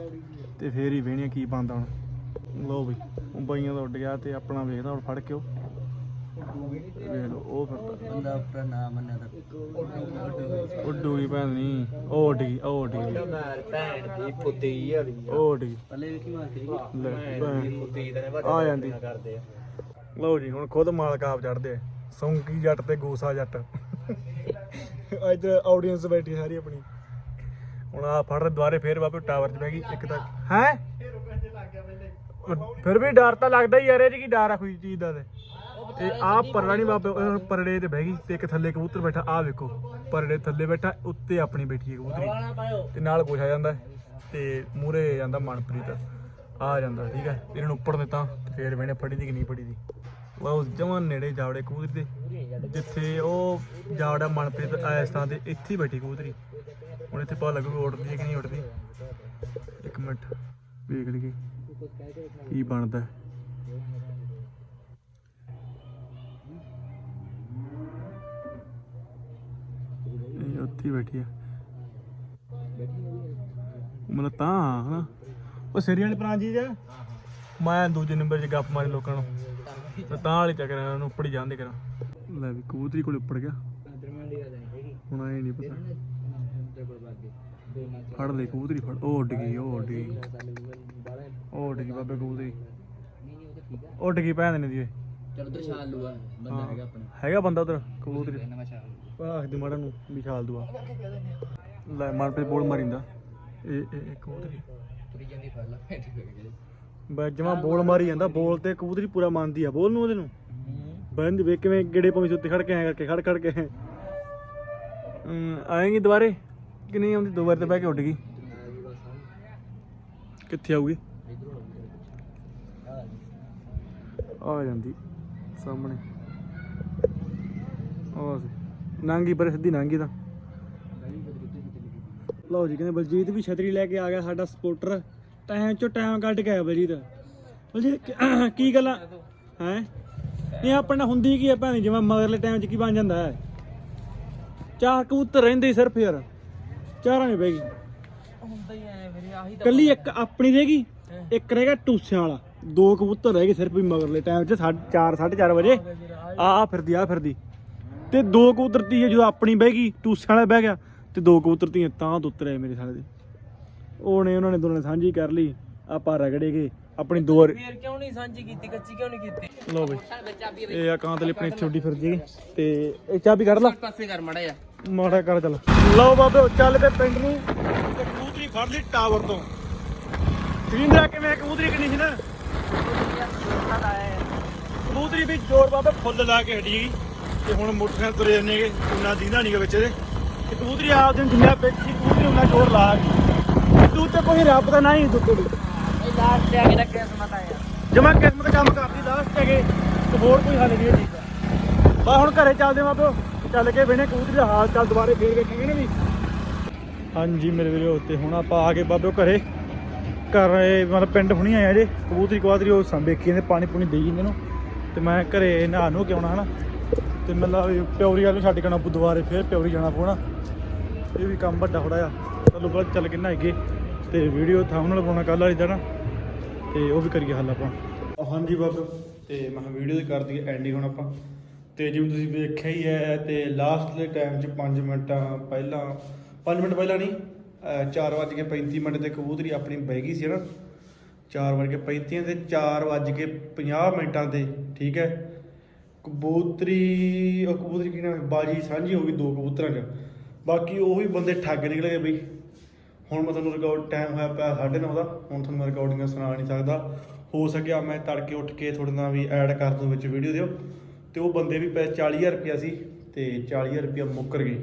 ਤੇ ਫੇਰ ਹੀ ਵੇਹਣੀਆਂ ਕੀ ਬੰਦਾ ਹੁਣ। ਲੋ ਬਈ ਬਾਈਆਂ ਦਾ ਉੱਡ ਗਿਆ ਤੇ ਆਪਣਾ ਵੇਖਦਾ ਹੁਣ ਫੜ ਕੇ ਉਹ। ਵੇਖ ਫਿਰਦਾ ਬੰਦਾ ਆਪਣਾ ਨਾਮ ਮੰਨਿਆ ਤਾਂ ਉੱਡੂਗੀ ਭੈਣ ਨਹੀਂ ਉਹ ਉੱਡ ਗਈ ਉਹ ਉੱਡ ਗਈ। ਭੈਣ ਦੀ ਪੁੱਤੀ ਯਾਰੀ ਉਹ ਉੱਡ ਗਈ। ਪੱਲੇ ਵੀ ਕੀ ਮਾਰ ਕਰੀ ਲੈ ਆ ਜਾਂਦੀ। ਲਓ ਜੀ ਹੁਣ ਖੁਦ ਮਾਲਕ ਆਪ ਚੜਦੇ ਸੌਂਕੀ ਜੱਟ ਤੇ ਗੋਸਾ ਜੱਟ। ਅੱਜ ਆਡੀਅנס ਬੈਠੀ ਸਾਰੀ ਆਪਣੀ। ਹੁਣ ਆ ਫੜ ਦੁਆਰੇ ਫੇਰ ਵਾਪਸ ਟਾਵਰ 'ਚ ਬਹਿ ਗਈ, ਇੱਕ ਤਾਂ ਹੈ? ਫਿਰ ਵੀ ਡਰ ਤਾਂ ਲੱਗਦਾ ਹੀ ਯਾਰ, ਇਹ ਕੀ ਡਰ ਆ ਕੋਈ ਚੀਜ਼ ਦਾ ਤੇ। ਤੇ ਆ ਪਰੜਾ ਨਹੀਂ ਬਾਬੇ ਪਰੜੇ ਤੇ ਬਹਿ ਗਈ, ਤੇ ਇੱਕ ਥੱਲੇ ਕਬੂਤਰ ਬੈਠਾ ਆ ਵੇਖੋ ਪਰੜੇ ਥੱਲੇ ਬੈਠਾ, ਉੱਤੇ ਆਪਣੀ ਬੈਠੀ ਹੈ ਕਬੂਤਰੀ। ਤੇ ਨਾਲ ਕੁਛ ਆ ਜਾਂਦਾ ਤੇ ਮੂਰੇ ਜਾਂਦਾ ਮਨਪ੍ਰੀਤ, ਆ ਜਾਂਦਾ, ਠੀਕ ਹੈ, ਇਹਨਾਂ ਨੂੰ ਉੱਪਰ ਦਿੱਤਾ, ਤੇ ਫੇਰ ਵੇਣੇ ਫੜੀ ਦੀ ਕਿ ਨਹੀਂ ਫੜੀ ਦੀ? ਉਸ ਜਮਾਂ ਨੇੜੇ ਜਾਵੜੇ ਕਬੂਤਰੀ ਦੇ, ਜਿੱਥੇ ਉਹ ਜਾਵੜਾ ਮਨਪ੍ਰੀਤ ਇਸ ਥਾਂ ਤੇ ਇੱਥੇ ਹੀ ਬੈਠੀ ਕਬੂਤਰੀ। ਹੁਣ ਇੱਥੇ ਪਤਾ ਲੱਗੂ ਉੱਡਦੀ ਹੈ ਕਿ ਨਹੀਂ ਉੱਡਦੀ। ਇੱਕ ਮਿੰਟ, ਵੇਖ ਲਈਏ ਕੀ ਬਣਦਾ ਇਹ ਉੱਥੇ ਬੈਠੀ ਆ। ਮਤਲਬ ਤਾਂ, ਹਨਾ? ਉਹ ਸਰੀ ਵਾਲੀ ਪ੍ਰਾਂਜੀ ਜਾ ਮੈਂ ਦੂਜੇ ਨੰਬਰ 'ਚ ਗੱਪ ਮਾਰੀ ਲੋਕਾਂ ਨੂੰ। ਤੇ ਤਾਂ ਵਾਲੀ ਚੱਕਰ ਇਹਨਾਂ ਨੂੰ ਉੱਪਰ ਹੀ ਜਾਂਦੇ ਕਰਾਂ। ਲੈ ਵੀ ਕਬੂਤਰੀ ਕੋਲ ਉੱਪਰ ਗਿਆ। ਹੁਣ ਆਏ ਨਹੀਂ ਪਤਾ। ਫੜ ਲੈ ਕਬੂਤਰੀ ਫੜ। ਉਹ ਉੱਡ ਗਈ ਉਹ ਉੱਡ ਗਈ। ਉਹ ਉੱਡ ਗਈ ਬਾਬੇ ਕਬੂਤਰੀ। ਉੱਡ ਗਈ ਭੈਣ ਨੇ ਦੀ ਓਏ। ਚਲ ਉਧਰ ਛਾਲ ਲੂਆ ਬੰਦਾ ਹੈਗਾ ਆਪਣਾ। ਹੈਗਾ ਬੰਦਾ ਉਧਰ ਕਬੂਤਰੀ। ਨਵਾਂ ਛਾਲ ਆਖ ਦੀ ਮਾੜਾ ਨੂੰ ਵਿਸ਼ਾਲ ਦੁਆ। ਲੈ ਮਨਪ੍ਰੀਤ ਬੋਲ ਮਾਰਿੰਦਾ। ਇਹ ਇਹ ਇਹ ਕਬੂਤਰੀ। ਤੁਰੀ ਜਾਂਦੀ ਫੜ ਲਾ ਜਮਾ ਬੋਲ ਮਾਰੀ ਜਾਂਦਾ, ਬੋਲ ਤੇ ਕਬੂਤਰੀ ਪੂਰਾ ਮੰਨਦੀ ਆ, ਬੋਲ ਨੂੰ ਉਹਦੇ ਨੂੰ। ਬੰਦ ਵੇ ਕਿਵੇਂ ਗੇੜੇ ਪਾਉਂਦੀ ਉੱਤੇ ਖੜ ਕੇ, ਐ ਕਰਕੇ, ਖੜ ਖੜ ਕੇ। ਆਏਗੀ ਦੁਬਾਰੇ? ਕਿ ਨਹੀਂ ਆਉਂਦੀ? ਦੋ ਵਾਰ ਤੇ ਬਹਿ ਕੇ ਉੱਡ ਗਈ। ਕਿੱਥੇ ਆਊਗੀ? ਆ ਜਾਂਦੀ, ਸਾਹਮਣੇ। ਆ ਨਾਂਗੀ ਪਰ, ਸਿੱਧੀ ਨਾਂਗੀ ਤਾਂ। ਲਓ ਜੀ, ਕਹਿੰਦੇ ਬਲਜੀਤ ਵੀ ਛਤਰੀ ਲੈ ਕੇ ਆ ਗਿਆ ਸਾਡਾ ਸਪੋਰਟਰ। ਟਾਈਮ ਚੋਂ ਟਾਈਮ ਕੱਢ ਕੇ ਆਇਆ ਬਲਜੀਤ ਬਲਜੀਤ ਕੀ- ਕੀ ਗੱਲਾਂ? ਹੈ? ਇਹ ਆਪਣਾ ਹੁੰਦੀ ਕੀ ਹੈ ਭਾਵੇਂ ਜਿਵੇਂ ਮਗਰਲੇ ਟਾਈਮ 'ਚ ਕੀ ਬਣ ਜਾਂਦਾ ਹੈ? ਚਾਰ ਕਬੂਤਰ ਰਹਿੰਦੇ ਸਿਰਫ ਯਾਰ। ਚਾਰਾਂ 'ਚ ਬਹਿ ਗਈ। ਹੁੰਦਾ ਹੀ ਐ ਵੀਰੇ ਆਹੀ ਕੱਲੀ ਇੱਕ ਆਪਣੀ ਰਹਿ ਗਈ ਇੱਕ ਰਹਿ ਗਿਆ ਟੂਸਿਆਂ ਵਾਲਾ। ਦੋ ਕਬੂਤਰ ਰਹਿ ਗਏ ਸਿਰਫ ਵੀ ਮਗਰਲੇ ਟਾਈਮ 'ਚ 4 4:30 ਵਜੇ। ਆ ਆ ਫਿਰਦੀ ਆ ਫਿਰਦੀ। ਤੇ ਦੋ ਕਬੂਤਰ ਤੀ ਜਦੋਂ ਆਪਣੀ ਬਹਿ ਗਈ ਟੂਸਿਆਂ ਵਾਲਾ ਬਹਿ ਗਿਆ ਤੇ ਦੋ ਕਬੂਤਰ ਤਾਂ ਤੋਂ ਉਤਰੇ ਮੇਰੇ ਸਾਲੇ ਦੇ। ਉਹਨੇ ਉਹਨਾਂ ਨੇ ਦੋਨਾਂ ਨੇ ਸਾਂਝੀ ਕਰ ਲਈ ਆਪਾਂ ਰਗੜੇ ਗਏ ਆਪਣੀ ਦੋ ਫੇਰ ਕਿਉਂ ਨਹੀਂ ਸਾਂਝੀ ਕੀਤੀ ਕੱਚੀ ਕਿਉਂ ਨਹੀਂ ਕੀਤੀ? ਲਓ ਬਈ ਇਹ ਆ ਕਾਂਤਲੀ ਆਪਣੀ ਛੋਟੀ ਫਿਰਦੀ ਤੇ ਇਹ ਚਾਬੀ ਕੱਢ ਲਾ। ਪਾਸੇ ਕਰ ਮੜਾ ਜਾ ਮਾੜਾ ਕਰ ਚੱਲ। ਲਓ ਬਾਬੇ ਚੱਲ ਪਏ ਪਿੰਡ ਨੂੰ। ਤੇ ਕਬੂਤਰੀ ਫੜ ਲਈ ਟਾਵਰ ਤੋਂ। ਤ੍ਰਿੰਦਰਾ ਕਿਵੇਂ ਕਬੂਤਰੀ ਕਿੰਨੀ ਸੀ ਨਾ? ਕਬੂਤਰੀ ਵੀ ਜ਼ੋਰ ਬਾਬੇ ਫੁੱਲ ਲਾ ਕੇ ਹਟੀ ਤੇ ਹੁਣ ਮੁੱਠੀਆਂ ਤੁਰੇ ਜਾਂਦੇਗੇ ਉਹਨਾਂ ਦੀਂਦਾ ਨਹੀਂਗਾ ਵਿੱਚ ਇਹਦੇ। ਤੇ ਕਬੂਤਰੀ ਆਪ ਦਿਨ ਜਿੰਨਾ ਬੈਠੀ ਕਬੂਤਰੀ ਉਹਨਾਂ ਜ਼ੋਰ ਲਾ ਗਈ ਤੂੰ ਤੇ ਕੋਈ ਰੱਬ ਦਾ ਨਹੀਂ ਦੁੱਤੇ ਵੀ ਇਹ ਲਾਸਟ ਤੇ ਆ ਕੇ ਨਾ ਕਿਸਮਤ ਆਇਆ ਜਮਾ ਕਿਸਮਤ ਕੰਮ ਕਰਦੀ ਲਾਸਟ ਹੈਗੇ ਤੇ ਹੋਰ ਕੋਈ ਹੱਲ ਨਹੀਂ ਹੈ ਦਾ ਬਾ ਹੁਣ ਘਰੇ ਚੱਲਦੇ ਮਾਪਿਓ ਚੱਲ ਕੇ ਵੇਣੇ ਕਬੂਤਰੀ ਦਾ ਹਾਲ ਚਾਲ ਦੁਬਾਰੇ ਫੇਰ ਵੇਖਾਂਗੇ ਨਾ ਵੀ। ਹਾਂਜੀ ਮੇਰੇ ਵੀਰੋ ਉੱਤੇ ਹੁਣ ਆਪਾਂ ਆ ਗਏ ਬਾਬਿਓ ਘਰੇ। ਘਰ ਇਹ ਮਤਲਬ ਪਿੰਡ ਹੁਣੀ ਆਇਆ ਜੇ ਕਬੂਤਰੀ ਕਵਾਤਰੀ ਉਹ ਸੰਭੇਕੀ ਨੇ ਪਾਣੀ ਪੂਣੀ ਦੇਈ ਇਹਨਾਂ। ਨੂੰ ਤੇ ਮੈਂ ਘਰੇ ਨਹਾ ਨੂੰ ਕੇ ਆਉਣਾ ਹਨਾ ਤੇ ਮਤਲਬ ਪਿਉਰੀ ਵਾਲ ਨੂੰ ਛੱਡ ਕੇ ਆਉਣਾ ਦੁਬਾਰੇ ਫੇਰ ਪਿਉਰੀ ਜਾਣਾ ਪਊਣਾ। ਇਹ ਵੀ ਕੰਮ ਵੱਡਾ ਥੋੜਾ ਆ ਚਲੋ ਬਾਅਦ ਚੱਲ ਕੇ ਨਹਾਈਏ। ਤੇ ਵੀਡੀਓ ਥੰਬਨੇਲ ਬਣਾਉਣਾ ਕੱਲ ਵਾਲੀ ਦਾ ਨਾ, ਤੇ ਉਹ ਵੀ ਕਰੀਏ ਹੱਲ ਆਪਾਂ। ਹਾਂਜੀ ਬਾਬਾ ਤੇ ਮੈਂ ਵੀਡੀਓ ਦੀ ਕਰ ਦਈਏ ਐਂਡਿੰਗ ਹੁਣ ਆਪਾਂ। ਤੇ ਜਿਵੇਂ ਤੁਸੀਂ ਵੇਖਿਆ ਹੀ ਹੈ, ਤੇ ਲਾਸਟ ਦੇ ਟਾਈਮ 'ਚ 5 ਮਿੰਟਾਂ ਪਹਿਲਾਂ 5 ਮਿੰਟ ਪਹਿਲਾਂ ਨਹੀਂ 4:35 ਮਿੰਟ ਤੇ ਕਬੂਤਰੀ ਆਪਣੀ ਬਹਿ ਗਈ ਸੀ ਨਾ 4:35 ਤੇ 4:50 ਮਿੰਟਾਂ ਤੇ, ਠੀਕ ਹੈ। ਕਬੂਤਰੀ, ਉਹ ਕਬੂਤਰੀ ਕੀ ਨਾਮ ਬਾਜੀ ਸਾਂਝੀ ਹੋ ਗਈ ਦੋ ਕਬੂਤਰਾਂ 'ਚ। ਬਾਕੀ ਉਹੀ ਬੰਦੇ ਠੱਗ ਨਿਕਲ ਗਏ ਬਈ। ਹੁਣ ਮੈਂ ਤੁਹਾਨੂੰ ਰਿਕਾਰਡ ਟਾਈਮ ਹੋਇਆ ਪਿਆ ਸਾਢੇ ਨੌ ਦਾ, ਹੁਣ ਤੁਹਾਨੂੰ ਮੈਂ ਰਿਕਾਰਡਿੰਗਾਂ ਸੁਣਾ ਨਹੀਂ ਸਕਦਾ। ਹੋ ਸਕਿਆ ਮੈਂ ਤੜਕੇ ਉੱਠ ਕੇ ਤੁਹਾਡੇ ਨਾਲ ਵੀ ਐਡ ਕਰ ਦੂੰ ਵਿੱਚ ਵੀਡੀਓ ਦਿਓ। ਤੇ ਉਹ ਬੰਦੇ ਵੀ ਪੈ 40000 ਰੁਪਇਆ ਸੀ ਤੇ 40000 ਰੁਪਇਆ ਮੁੱਕਰ ਗਏ।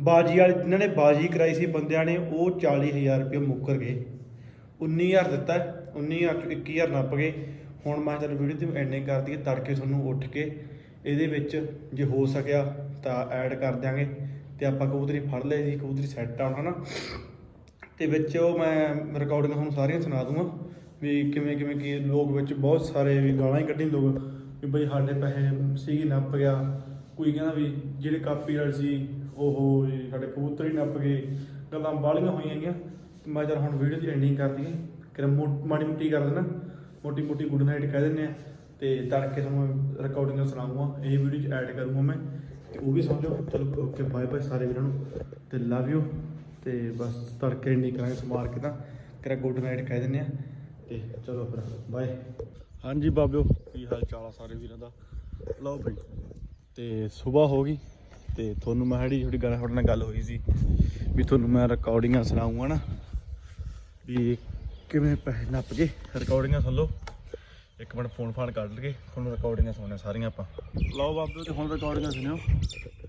ਬਾਜੀ ਵਾਲੇ ਜਿਨ੍ਹਾਂ ਨੇ ਬਾਜੀ ਕਰਾਈ ਸੀ ਬੰਦਿਆਂ ਨੇ, ਉਹ 40000 ਰੁਪਇਆ ਮੁੱਕਰ ਗਏ। 19000 ਦਿੱਤਾ 19000 ਚੋਂ 21000 ਨੱਪ ਗਏ। ਹੁਣ ਮੈਂ ਚੱਲ ਵੀਡੀਓ ਦੀ ਐਂਡਿੰਗ ਕਰ ਦਈਏ ਤੜਕੇ ਤੁਹਾਨੂੰ ਉੱਠ ਕੇ ਇਹਦੇ ਵਿੱਚ ਜੇ ਹੋ ਸਕਿਆ ਤਾਂ ਐਡ ਕਰ ਦਿਆਂਗੇ। ਤੇ ਆਪਾਂ ਕਬੂਤਰੀ ਫੜ ਲਏ ਸੀ ਕਬੂਤਰੀ ਸੈੱਟ ਆ ਹੁਣ ਹਨਾ। ਤੇ ਵਿੱਚ ਉਹ ਮੈਂ ਰਿਕਾਰਡਿੰਗ ਤੁਹਾਨੂੰ ਸਾਰੀਆਂ ਸੁਣਾ ਦੂੰਗਾ ਵੀ ਕਿਵੇਂ ਕਿਵੇਂ ਕੀ ਲੋਕ ਵਿੱਚ ਬਹੁਤ ਸਾਰੇ ਵੀ ਗਾਲਾਂ ਹੀ ਕੱਢੀ ਲੋਕ, ਵੀ ਬਈ ਸਾਡੇ ਪੈਸੇ ਸੀਗੀ ਨੱਪ ਗਿਆ। ਕੋਈ ਕਹਿੰਦਾ ਵੀ ਜਿਹੜੇ ਕਾਪੀਰਾਈਟ ਸੀ, ਉਹ ਸਾਡੇ ਕਬੂਤਰ ਹੀ ਨੱਪ ਗਏ। ਗੱਲਾਂ ਬਾਲੀਆਂ ਹੋਈਆਂ ਗਈਆਂ। ਤੇ ਮੈਂ ਚਲ ਹੁਣ ਵੀਡੀਓ ਦੀ ਐਂਡਿੰਗ ਕਰ ਦਈਏ। ਕਿ ਮਾੜੀ ਮੋਟੀ ਕਰ ਦੇਣਾ। ਮੋਟੀ ਮੋਟੀ ਗੁੱਡ ਨਾਈਟ ਕਹਿ ਦਿੰਦੇ ਆ। ਤੇ ਤੜਕੇ ਤੁਹਾਨੂੰ ਰਿਕਾਰਡਿੰਗ ਸੁਣਾਉਂਗਾ। ਇਹ ਵੀਡੀਓ ਚ ਐਡ ਕਰੂੰਗਾ ਮੈਂ। ਤੇ ਉਹ ਵੀ ਸਮਝੋ, ਚਲੋ ਓਕੇ ਬਾਏ ਬਾਏ ਸਾਰੇ ਵੀਰਾਂ ਨੂੰ, ਤੇ ਲਵ ਯੂ ਤੇ ਬਸ ਤੜਕੇ ਨਹੀਂ ਕਰਾਂਗੇ ਸਮਾਰ ਕੇ ਤਾਂ ਕਰਾ ਗੁੱਡ ਨਾਈਟ ਕਹਿ ਦਿੰਦੇ ਆ, ਤੇ ਚਲੋ ਫਿਰ ਬਾਏ ਹਾਂਜੀ ਬਾਬਿਓ, ਕੀ ਹਾਲ ਚਾਲ ਆ ਸਾਰੇ ਵੀਰਾਂ ਦਾ? ਲਓ ਭਾਈ ਤੇ ਸਵੇਰ ਹੋ ਗਈ, ਤੇ ਤੁਹਾਨੂੰ ਮੈਂ ਜਿਹੜੀ ਥੋੜੀ ਗੱਲ ਤੁਹਾਡੇ ਨਾਲ ਗੱਲ ਹੋਈ ਸੀ, ਵੀ ਤੁਹਾਨੂੰ ਮੈਂ ਰਿਕਾਰਡਿੰਗਾਂ ਸੁਣਾਉਂਗਾ ਨਾ, ਵੀ ਕਿਵੇਂ ਪੈਸੇ ਨੱਪ ਜੇ ਰਿਕਾਰਡਿੰਗਾਂ ਸੁਣ ਲਓ। ਇੱਕ ਮਿੰਟ ਫੋਨ ਫਾਨ ਕੱਢ ਲਈਏ। ਤੁਹਾਨੂੰ ਰਿਕਾਰਡਿੰਗਾਂ ਸੁਣਨੇ ਸਾਰੀਆਂ ਆਪਾਂ। ਲਓ ਬਾਬੇ ਤੇ ਹੁਣ ਰਿਕਾਰਡਿੰਗਾਂ ਸੁਣਿਓ।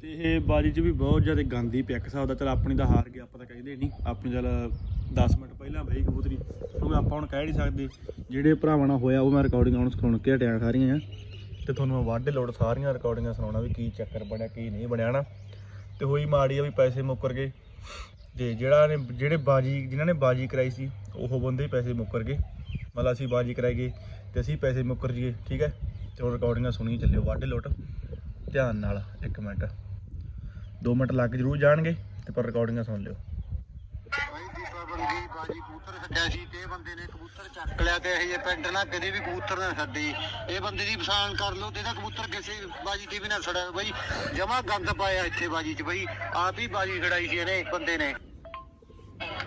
ਤੇ ਇਹ ਬਾਜੀ 'ਚ ਵੀ ਬਹੁਤ ਜ਼ਿਆਦਾ ਗੰਦੀ ਪਿੱਕ ਸਕਦਾ ਚਲ ਆਪਣੀ ਤਾਂ ਹਾਰ ਗਿਆ ਆਪਾਂ ਤਾਂ ਕਹਿੰਦੇ ਨਹੀਂ। ਆਪਣੀ ਚੱਲ 10 ਮਿੰਟ ਪਹਿਲਾਂ ਬਈ ਕਬੂਤਰੀ। ਕਿਉਂਕਿ ਆਪਾਂ ਹੁਣ ਕਹਿ ਨਹੀਂ ਸਕਦੇ ਜਿਹੜੇ ਭਰਾਵਾਂ ਨਾਲ ਹੋਇਆ ਉਹ ਮੈਂ ਰਿਕਾਰਡਿੰਗ ਹੁਣ ਸੁਣ ਕੇ ਹਟਿਆ ਸਾਰੀਆਂ ਆ। ਤੇ ਤੁਹਾਨੂੰ ਮੈਂ ਵਾਢੇ ਲੋੜ ਸਾਰੀਆਂ ਰਿਕਾਰਡਿੰਗਾਂ ਸੁਣਾਉਣਾ ਵੀ ਕੀ ਚੱਕਰ ਬਣਿਆ ਕੀ ਨਹੀਂ ਬਣਿਆ ਨਾ। ਤੇ ਹੋਈ ਮਾੜੀ ਆ ਵੀ ਪੈਸੇ ਮੁੱਕਰ ਗਏ। ਤੇ ਜਿਹੜਾ ਨੇ ਜਿਹੜੇ ਬਾਜੀ ਜਿਨ੍ਹਾਂ ਨੇ ਬਾਜੀ ਕਰਾਈ ਸੀ ਉਹ ਬੰਦੇ ਪੈਸੇ ਮੁੱਕਰ ਗਏ। ਮਤਲਬ ਅਸੀਂ ਬਾਜੀ ਕਰਾਈ ਗਏ। ਤੇ ਅਸੀਂ ਪੈਸੇ ਮੁੱਕਰ ਜੀਏ ਠੀਕ ਹੈ? ਤੇ ਹੁਣ ਰਿਕਾਰਡਿੰਗਾਂ ਸੁਣੀ, ਚੱਲਿਓ, ਵਾਢੇ ਲੋਟ। ਧਿਆਨ ਨਾਲ, ਇੱਕ ਮਿੰਟ। 2 ਮਿੰਟ ਲੱਗ ਜਰੂਰ ਜਾਣਗੇ, ਤੇ ਪਰ ਰਿਕਾਰਡਿੰਗਾਂ ਸੁਣ ਲਿਓ। ਬਾਜੀ ਕਬੂਤਰ ਛੱਡਿਆ ਸੀ ਤੇ ਇਹ ਬੰਦੇ ਨੇ ਕਬੂਤਰ ਚੱਕ ਲਿਆ ਤੇ ਇਹ ਜੇ ਪਿੰਡ ਨਾ ਕਦੇ ਵੀ ਕਬੂਤਰ ਨਾ ਛੱਡੀ। ਇਹ ਬੰਦੇ ਦੀ ਪਛਾਣ ਕਰ ਲਓ ਤੇ ਇਹਦਾ ਕਬੂਤਰ ਕਿਸੇ, ਬਾਜੀ ਤੇ ਵੀ ਨਾ ਛੜਾ ਬਈ ਜਮਾ ਗੰਦ ਪਾਇਆ ਇੱਥੇ ਬਾਜੀ 'ਚ ਬਈ, ਆਪ ਹੀ ਬਾਜੀ ਖੜਾਈ ਸੀ ਇਹਨੇ ਬੰਦੇ ਨੇ।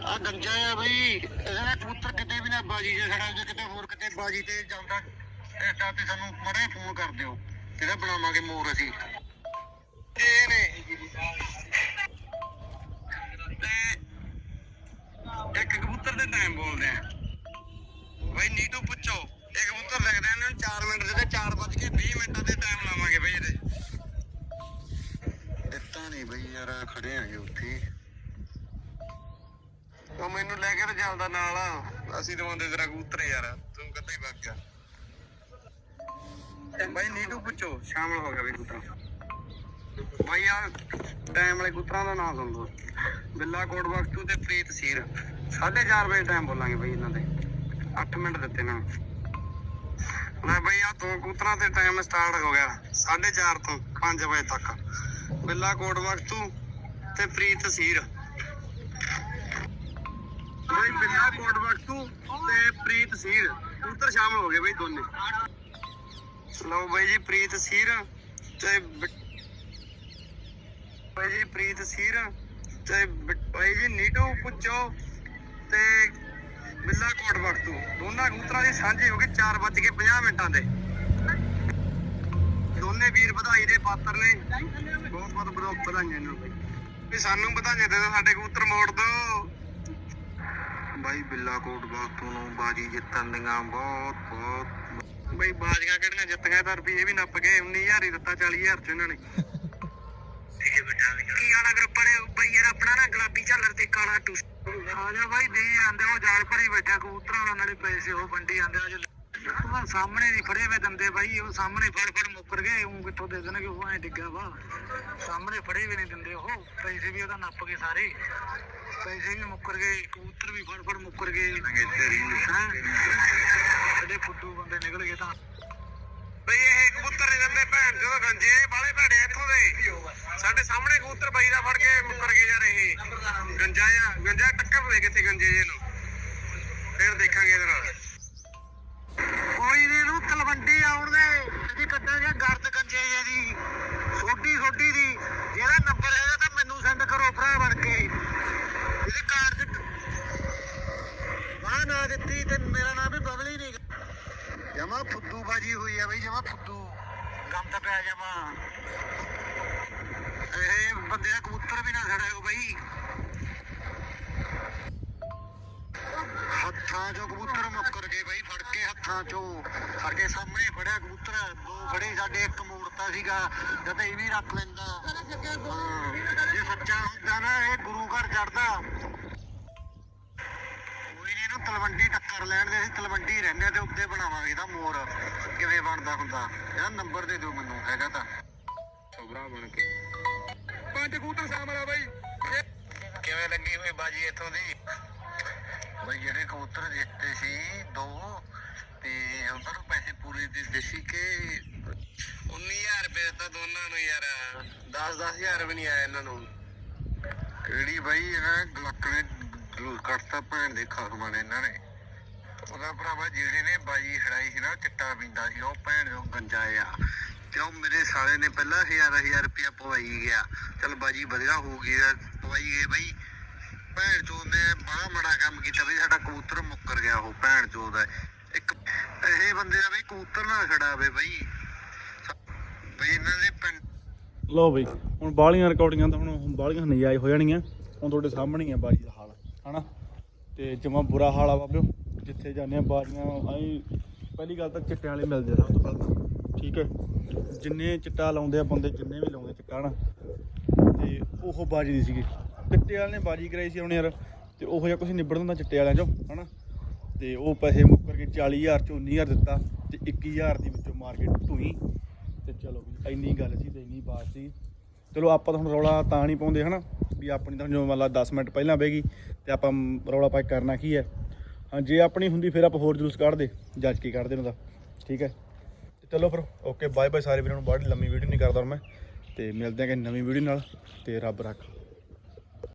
ਆ ਗੰਜਾ ਆ ਬਈ। ਇਹਦੇ ਕਬੂਤਰ ਕਿਤੇ ਵੀ ਨਾ ਬਾਜੀ 'ਚ ਖੜਾ ਜੇ ਕਿਤੇ ਹੋਰ ਕਿਤੇ ਬਾਜੀ ਤੇ ਜਾਂਦਾ ਐਡਾ ਤੇ ਸਾਨੂੰ ਮੜੇ ਫੋਨ ਕਰ ਦਿਓ ਇਹਦਾ ਬਣਾਵਾਂਗੇ ਮੋਰ ਅਸੀਂ। ਇਹ ਨੇ। ਤੇ ਇੱਕ ਕਬੂਤਰ ਦੇ ਟਾਈਮ ਬੋਲਦੇ ਆ। ਬਾਈ ਨੀਟੂ ਪੁੱਛੋ ਇਹ ਕਬੂਤਰ ਲੱਗਦਾ ਇਹਨਾਂ ਨੂੰ 4 ਮਿੰਟ ਦੇ 4 ਵੱਜ ਕੇ 20 ਮਿੰਟਾਂ ਦੇ ਟਾਈਮ ਲਾਵਾਂਗੇ ਬਾਈ ਇਹਦੇ। ਦਿੱਤਾ ਨਹੀਂ ਬਈ ਯਾਰ ਖੜੇ ਆਂਗੇ ਉੱਥੇ। ਉਹ ਮੈਨੂੰ ਲੈ ਕੇ ਤੇ ਚੱਲਦਾ ਨਾਲ। ਅਸੀਂ ਦਵਾਉਂਦੇ ਤੇਰਾ ਕਬੂਤਰ ਯਾਰ। ਤੂੰ ਕੱਲਾ ਹੀ ਵਗ ਗਿਆ। ਬਾਈ ਨੀਟੂ ਪੁੱਛੋ, ਸ਼ਾਮਲ ਹੋ ਗਿਆ ਬਈ ਕਬੂਤਰ। ਬਾਈ ਯਾਰ ਟਾਈਮ ਵਾਲੇ ਕਬੂਤਰਾਂ ਦਾ ਨਾਮ ਸੁਣ ਲਓ। ਬਿੱਲਾ, ਕੋਟ ਵਕਤੂ ਤੇ ਪ੍ਰੀਤ ਸੀਰ। 4:30 ਵਜੇ ਟਾਈਮ ਬੋਲਾਂਗੇ ਬਈ ਇਹਨਾਂ ਦੇ। 8 ਮਿੰਟ ਦਿੱਤੇ ਇਹਨਾਂ ਨੂੰ। ਬਈ ਆ ਦੋ ਕਬੂਤਰਾਂ ਤੇ ਟਾਈਮ ਸਟਾਰਟ ਹੋ ਗਿਆ। 4:30 ਤੋਂ 5 ਵਜੇ ਤੱਕ। ਬਿੱਲਾ, ਕੋਟ ਵਕਤੂ ਤੇ ਪ੍ਰੀਤ ਸੀਰ। ਬਈ ਬਿੱਲਾ ਕੋਟ ਵਕਤੂ ਤੇ ਪ੍ਰੀਤ ਸੀਰ ਕਬੂਤਰ ਸ਼ਾਮਲ ਹੋ ਗਏ ਬਈ ਦੋਨੇ ਲਓ ਬਈ ਜੀ ਪ੍ਰੀਤ ਸੀਰ ਤੇ ਬਿ- ਜੀ ਪ੍ਰੀਤ ਸੀਰ ਤੇ ਬਿ- ਜੀ ਨੀਟੂ ਪੁੱਛੋ ਤੇ ਬਿੱਲਾ ਕੋਟ ਵਕਤੂ ਦੋਨਾਂ ਕਬੂਤਰਾਂ ਦੀ ਸਾਂਝੀ ਹੋ ਗਈ 4 ਵੱਜ ਕੇ 50 ਮਿੰਟਾਂ ਦੇ ਦੋਨੇ ਵੀਰ ਵਧਾਈ ਦੇ ਪਾਤਰ ਨੇ ਬਹੁਤ ਬਹੁਤ ਵਧਾਈਆਂ ਇਹਨਾਂ ਨੂੰ ਵੀ ਸਾਨੂੰ ਵਧਾਈਆਂ ਦੇ ਦਿਓ ਸਾਡੇ ਕਬੂਤਰ ਮੋੜ ਦੋ ਬਾਈ ਬਿੱਲਾ ਕੋਟ ਵਕਤੂ ਨੂੰ ਬਾਜੀ ਜਿੱਤਣ ਦੀਆਂ ਬਹੁਤ ਬਹੁਤ ਬਾਈ ਬਾਜੀਆਂ ਕਿਹੜੀਆਂ ਜਿੱਤੀਆਂ? ਤਾਂ ਰੁਪਏ ਵੀ ਨੱਪ ਗਏ 19000 ਹੀ ਦਿੱਤਾ 40000 ਚ ਇਹਨਾਂ ਨੇ। ਕੀ ਵਾਲਾ ਗਰੁੱਪ ਵਾਲੇ? ਬਈ ਯਾਰ ਆਪਣਾ ਨਾ ਗੁਲਾਬੀ ਝਾਲਰ ਤੇ ਕਾਲਾ ਟੂਸ ਆ ਜਾ ਬਾਈ, ਦੇ ਆਂਦੇ, ਉਹ ਜਾਲ ਭਰੀ ਬੈਠਾ ਕਬੂਤਰਾਂ ਦਾ ਨਾਲੇ ਪੈਸੇ ਉਹ ਵੰਡੀ ਆਂਦੇ ਆ ਜੋ ਉਹ ਸਾਹਮਣੇ ਨਹੀਂ ਫੜੇ ਵੇ ਦੰਦੇ ਬਾਈ, ਉਹ ਸਾਹਮਣੇ ਫੜ ਫੜ ਮੁੱਕਰ ਗਏ ਉਹ ਕਿੱਥੋਂ ਦੇ ਦੇਣਗੇ, ਉਹ ਐ ਡਿੱਗਾ ਵਾ। ਸਾਹਮਣੇ ਫੜੇ ਵੀ ਨਹੀਂ ਦਿੰਦੇ ਉਹ, ਪੈਸੇ ਵੀ ਉਹਦਾ ਨੱਪ ਗਏ ਸਾਰੇ। ਪੈਸੇ ਵੀ ਮੁੱਕਰ ਗਏ, ਕਬੂਤਰ ਵੀ ਫੜ ਫੜ ਮੁੱਕਰ ਗਏ। ਜਿਹੜੇ ਫੁੱਟੂ ਬੰਦੇ ਨਿਕਲ ਗਏ ਤਾਂ। ਬਈ ਇਹ ਕਬੂਤਰ ਨਹੀਂ ਦਿੰਦੇ ਭੈਣ ਜਦੋਂ ਗੰਜੇ ਬਾਲੇ ਭੜੇ ਇੱਥੋਂ ਦੇ। ਸਾਡੇ ਸਾਹਮਣੇ ਕਬੂਤਰ ਬਾਈ ਦਾ ਫੜ ਕੇ ਮੁੱਕਰ ਗਏ ਯਾਰ ਇਹ। ਗੰਜਾ ਆ ਗੰਜਾ ਟੱਕਰ ਦੇ ਕਿੱਥੇ ਗੰਜੇ ਜੇ ਨੂੰ। ਫਿਰ ਦੇਖਾਂਗੇ ਇਹਦੇ ਨਾਲ। ਕੋਈ ਨਹੀਂ ਨੂੰ ਤਲਵੰਡੀ ਆਉਣ ਦੇ। ਅਸੀਂ ਕੱਢਾਂਗੇ ਗਰਦ ਗੰਜੇ ਜੇ ਦੀ ਛੋਟੀ ਛੋਟੀ ਦੀ। ਜਿਹਦਾ ਨੰਬਰ ਹੈਗਾ ਤਾਂ ਮੈਨੂੰ ਸੈਂਡ ਕਰੋ ਭਰਾ ਬਣ ਕੇ। ਇਹਦੇ ਕਾਰਡ ਚ ਵਾਹ ਨਾ ਦਿੱਤੀ ਤੇ ਮੇਰਾ ਨਾਮ ਵੀ ਬਬਲੀ ਨਹੀਂ ਜਮਾ ਫੁੱਦੂ ਬਾਜੀ ਹੋਈ ਆ ਬਈ, ਜਮਾ ਫੁੱਦੂ। ਗੰਦ ਪਿਆ ਜਮਾ ਇਹ ਬੰਦੇ ਦਾ ਕਬੂਤਰ ਵੀ ਨਾ ਖੜਾਇਓ ਬਈ। ਹੱਥਾਂ ਚੋਂ ਕਬੂਤਰ ਮੁੱਕਰ ਗਏ ਬਈ। ਕੇ ਹੱਥਾਂ ਚੋਂ ਸਾਡੇ ਸਾਹਮਣੇ ਫੜਿਆ ਕਬੂਤਰ, ਦੋ ਫੜੇ ਸਾਡੇ, ਇੱਕ ਮੋੜਤਾ ਸੀਗਾ, ਜਦ ਇਹ ਵੀ ਰੱਖ ਲੈਂਦਾ। ਜੇ ਸੱਚਾ ਹੁੰਦਾ ਨਾ, ਇਹ ਗੁਰੂ ਘਰ ਚੜਦਾ ਤਲਵੰਡੀ ਟੱਕਰ ਲੈਣ ਦੇ, ਅਸੀਂ ਤਲਵੰਡੀ ਰਹਿੰਦੇ ਤੇ ਉੱਤੇ ਬਣਾਵਾਂਗੇ ਇਹਦਾ ਮੋਰ, ਕਿਵੇਂ ਬਣਦਾ ਹੁੰਦਾ। ਇਹਦਾ ਨੰਬਰ ਦੇ ਦਿਓ ਮੈਨੂੰ, ਹੈਗਾ ਤਾਂ। ਛੋਗਰਾ ਬਣ ਕੇ। ਪੰਜ ਕਬੂਤਰ ਸਾਹਮਣੇ ਬਾਈ। ਕਿਵੇਂ ਲੱਗੀ ਹੋਈ ਬਾਜੀ ਇੱਥੋਂ ਦੀ? ਬਈ, ਜਿਹੜੇ ਕਬੂਤਰ ਜਿੱਤੇ ਸੀ, ਦੋ ਤੇ ਉਹਨਾਂ ਨੂੰ ਪੈਸੇ ਪੂਰੇ ਦਿੱਤੇ ਸੀ ਕਿ 19000 ਰੁਪਏ ਤਾਂ ਦੋਨਾਂ ਨੂੰ ਯਾਰ। 10-10000 ਵੀ ਨਹੀਂ ਆਇਆ ਇਹਨਾਂ ਨੂੰ। ਕਿਹੜੀ ਬਾਈ ਇਹਨਾਂ ਗਲਕ ਨੇ ਗਲ- ਕੱਟਤਾ ਭੈਣ ਦੇ ਖਸਮਾਂ ਨੇ ਇਹਨਾਂ ਨੇ। ਉਹਦਾ ਭਰਾਵਾ ਜਿਹੜੇ ਨੇ ਬਾਜੀ ਖੜਾਈ ਸੀ ਨਾ, ਚਿੱਟਾ ਪੀਂਦਾ ਸੀ, ਉਹ ਭੈਣ ਜੋ ਗੰਜਾ ਆ। ਮੇਰੇ ਸਾਲੇ ਨੇ ਪਹਿਲਾਂ ਹਜ਼ਾਰ ਹਜ਼ਾਰ ਰੁਪਇਆ ਪਵਾਈ ਗਿਆ। ਚਲ ਬਾਜੀ ਵਧੀਆ ਹੋ ਗਈ ਪਵਾਈ ਗਏ ਬਾਈ। ਭੈਣ ਚੋ ਨੇ ਬੜਾ ਮਾੜਾ ਕੰਮ ਕੀਤਾ ਬਈ, ਸਾਡਾ ਕਬੂਤਰ ਮੁੱਕਰ ਗਿਆ ਉਹ ਭੈਣ ਚੋ ਦਾ। ਇਹ ਬੰਦੇ ਦਾ ਬਈ ਕਬੂਤਰ ਨਾ ਛੜਾਵੇ ਬਈ। ਬਈ ਇਹਨਾਂ ਦੇ ਪਿੰਡ ਲਓ ਬਈ, ਹੁਣ ਬਾਲੀਆਂ ਰਿਕਾਰਡਿੰਗਾਂ ਤਾਂ ਹੁਣ ਬਾਲੀਆਂ ਨਜਾਇਜ਼ ਹੋ ਜਾਣੀਆਂ। ਹੁਣ ਤੁਹਾਡੇ ਸਾਹਮਣੇ ਹੀ ਆ ਬਾਜੀ ਦਾ ਹਾਲ, ਹਨਾ? ਤੇ ਜਮਾ ਬੁਰਾ ਹਾਲ ਆ ਬਾਬਿਓ, ਜਿੱਥੇ ਜਾਂਦੇ ਆ ਬਾਜੀਆਂ ਆਈ ਪਹਿਲੀ ਗੱਲ ਤਾਂ ਚਿੱਟਿਆਂ ਵਾਲੇ ਮਿਲਦੇ ਆ ਸਭ ਤੋਂ ਪਹਿਲਾਂ। ਠੀਕ ਹੈ? ਜਿੰਨੇ ਚਿੱਟਾ ਲਾਉਂਦੇ ਆ ਬੰਦੇ, ਜਿੰਨੇ ਵੀ ਲਾਉਂਦੇ ਚਿੱਟਾ ਨਾ ਤੇ ਉਹ ਬਾਜੀ ਦੀ ਸੀਗੀ। ਚਿੱਟੇ ਵਾਲੇ ਨੇ ਬਾਜੀ ਕਰਾਈ ਸੀ ਹੁਣ ਯਾਰ, ਤੇ ਉਹੋ ਜਿਹਾ ਕੁਝ ਨਿਬੜ ਦਿੰਦਾ ਚਿੱਟੇ ਵਾਲਿਆਂ ਚੋਂ, ਹਨਾ? ਤੇ ਉਹ ਪੈਸੇ ਮੁੱਕਰ ਕੇ 40000 ਚੋਂ 19000 ਦਿੱਤਾ ਤੇ 21000 ਦੀ ਵਿੱਚੋਂ ਮਾਰਕੀਟ ਢੂਈ ਤੇ ਚਲੋ ਵੀ ਇੰਨੀ ਗੱਲ ਸੀ ਤੇ ਇੰਨੀ ਬਾਤ ਸੀ। ਚਲੋ ਆਪਾਂ ਤਾਂ ਹੁਣ ਰੌਲਾ ਤਾਂ ਨਹੀਂ ਪਾਉਂਦੇ ਹਨਾ, ਵੀ ਆਪਣੀ ਤਾਂ ਜੋ ਮੰਨ ਲਾ 10 ਮਿੰਟ ਪਹਿਲਾਂ ਬਹਿਗੀ ਤੇ ਆਪਾਂ ਰੌਲਾ ਪਾ ਕਰਨਾ ਕੀ ਹੈ। ਹਾਂ, ਜੇ ਆਪਣੀ ਹੁੰਦੀ ਫਿਰ ਆਪਾਂ ਹੋਰ ਜਲੂਸ ਕੱਢਦੇ ਜੱਜ ਕੀ ਕੱਢਦੇ ਉਹਦਾ, ਠੀਕ ਹੈ? ਤੇ ਚਲੋ ਫਿਰ, ਓਕੇ ਬਾਏ ਬਾਏ ਸਾਰੇ ਵੀਰਾਂ ਨੂੰ ਬੜੀ ਲੰਮੀ ਵੀਡੀਓ ਨਹੀਂ ਕਰਦਾ ਹੁਣ ਮੈਂ। ਤੇ ਮਿਲਦੇ ਹਾਂ ਕਿ ਨਵੀਂ ਵੀਡੀਓ ਨਾਲ, ਤੇ ਰੱਬ ਰੱਖ।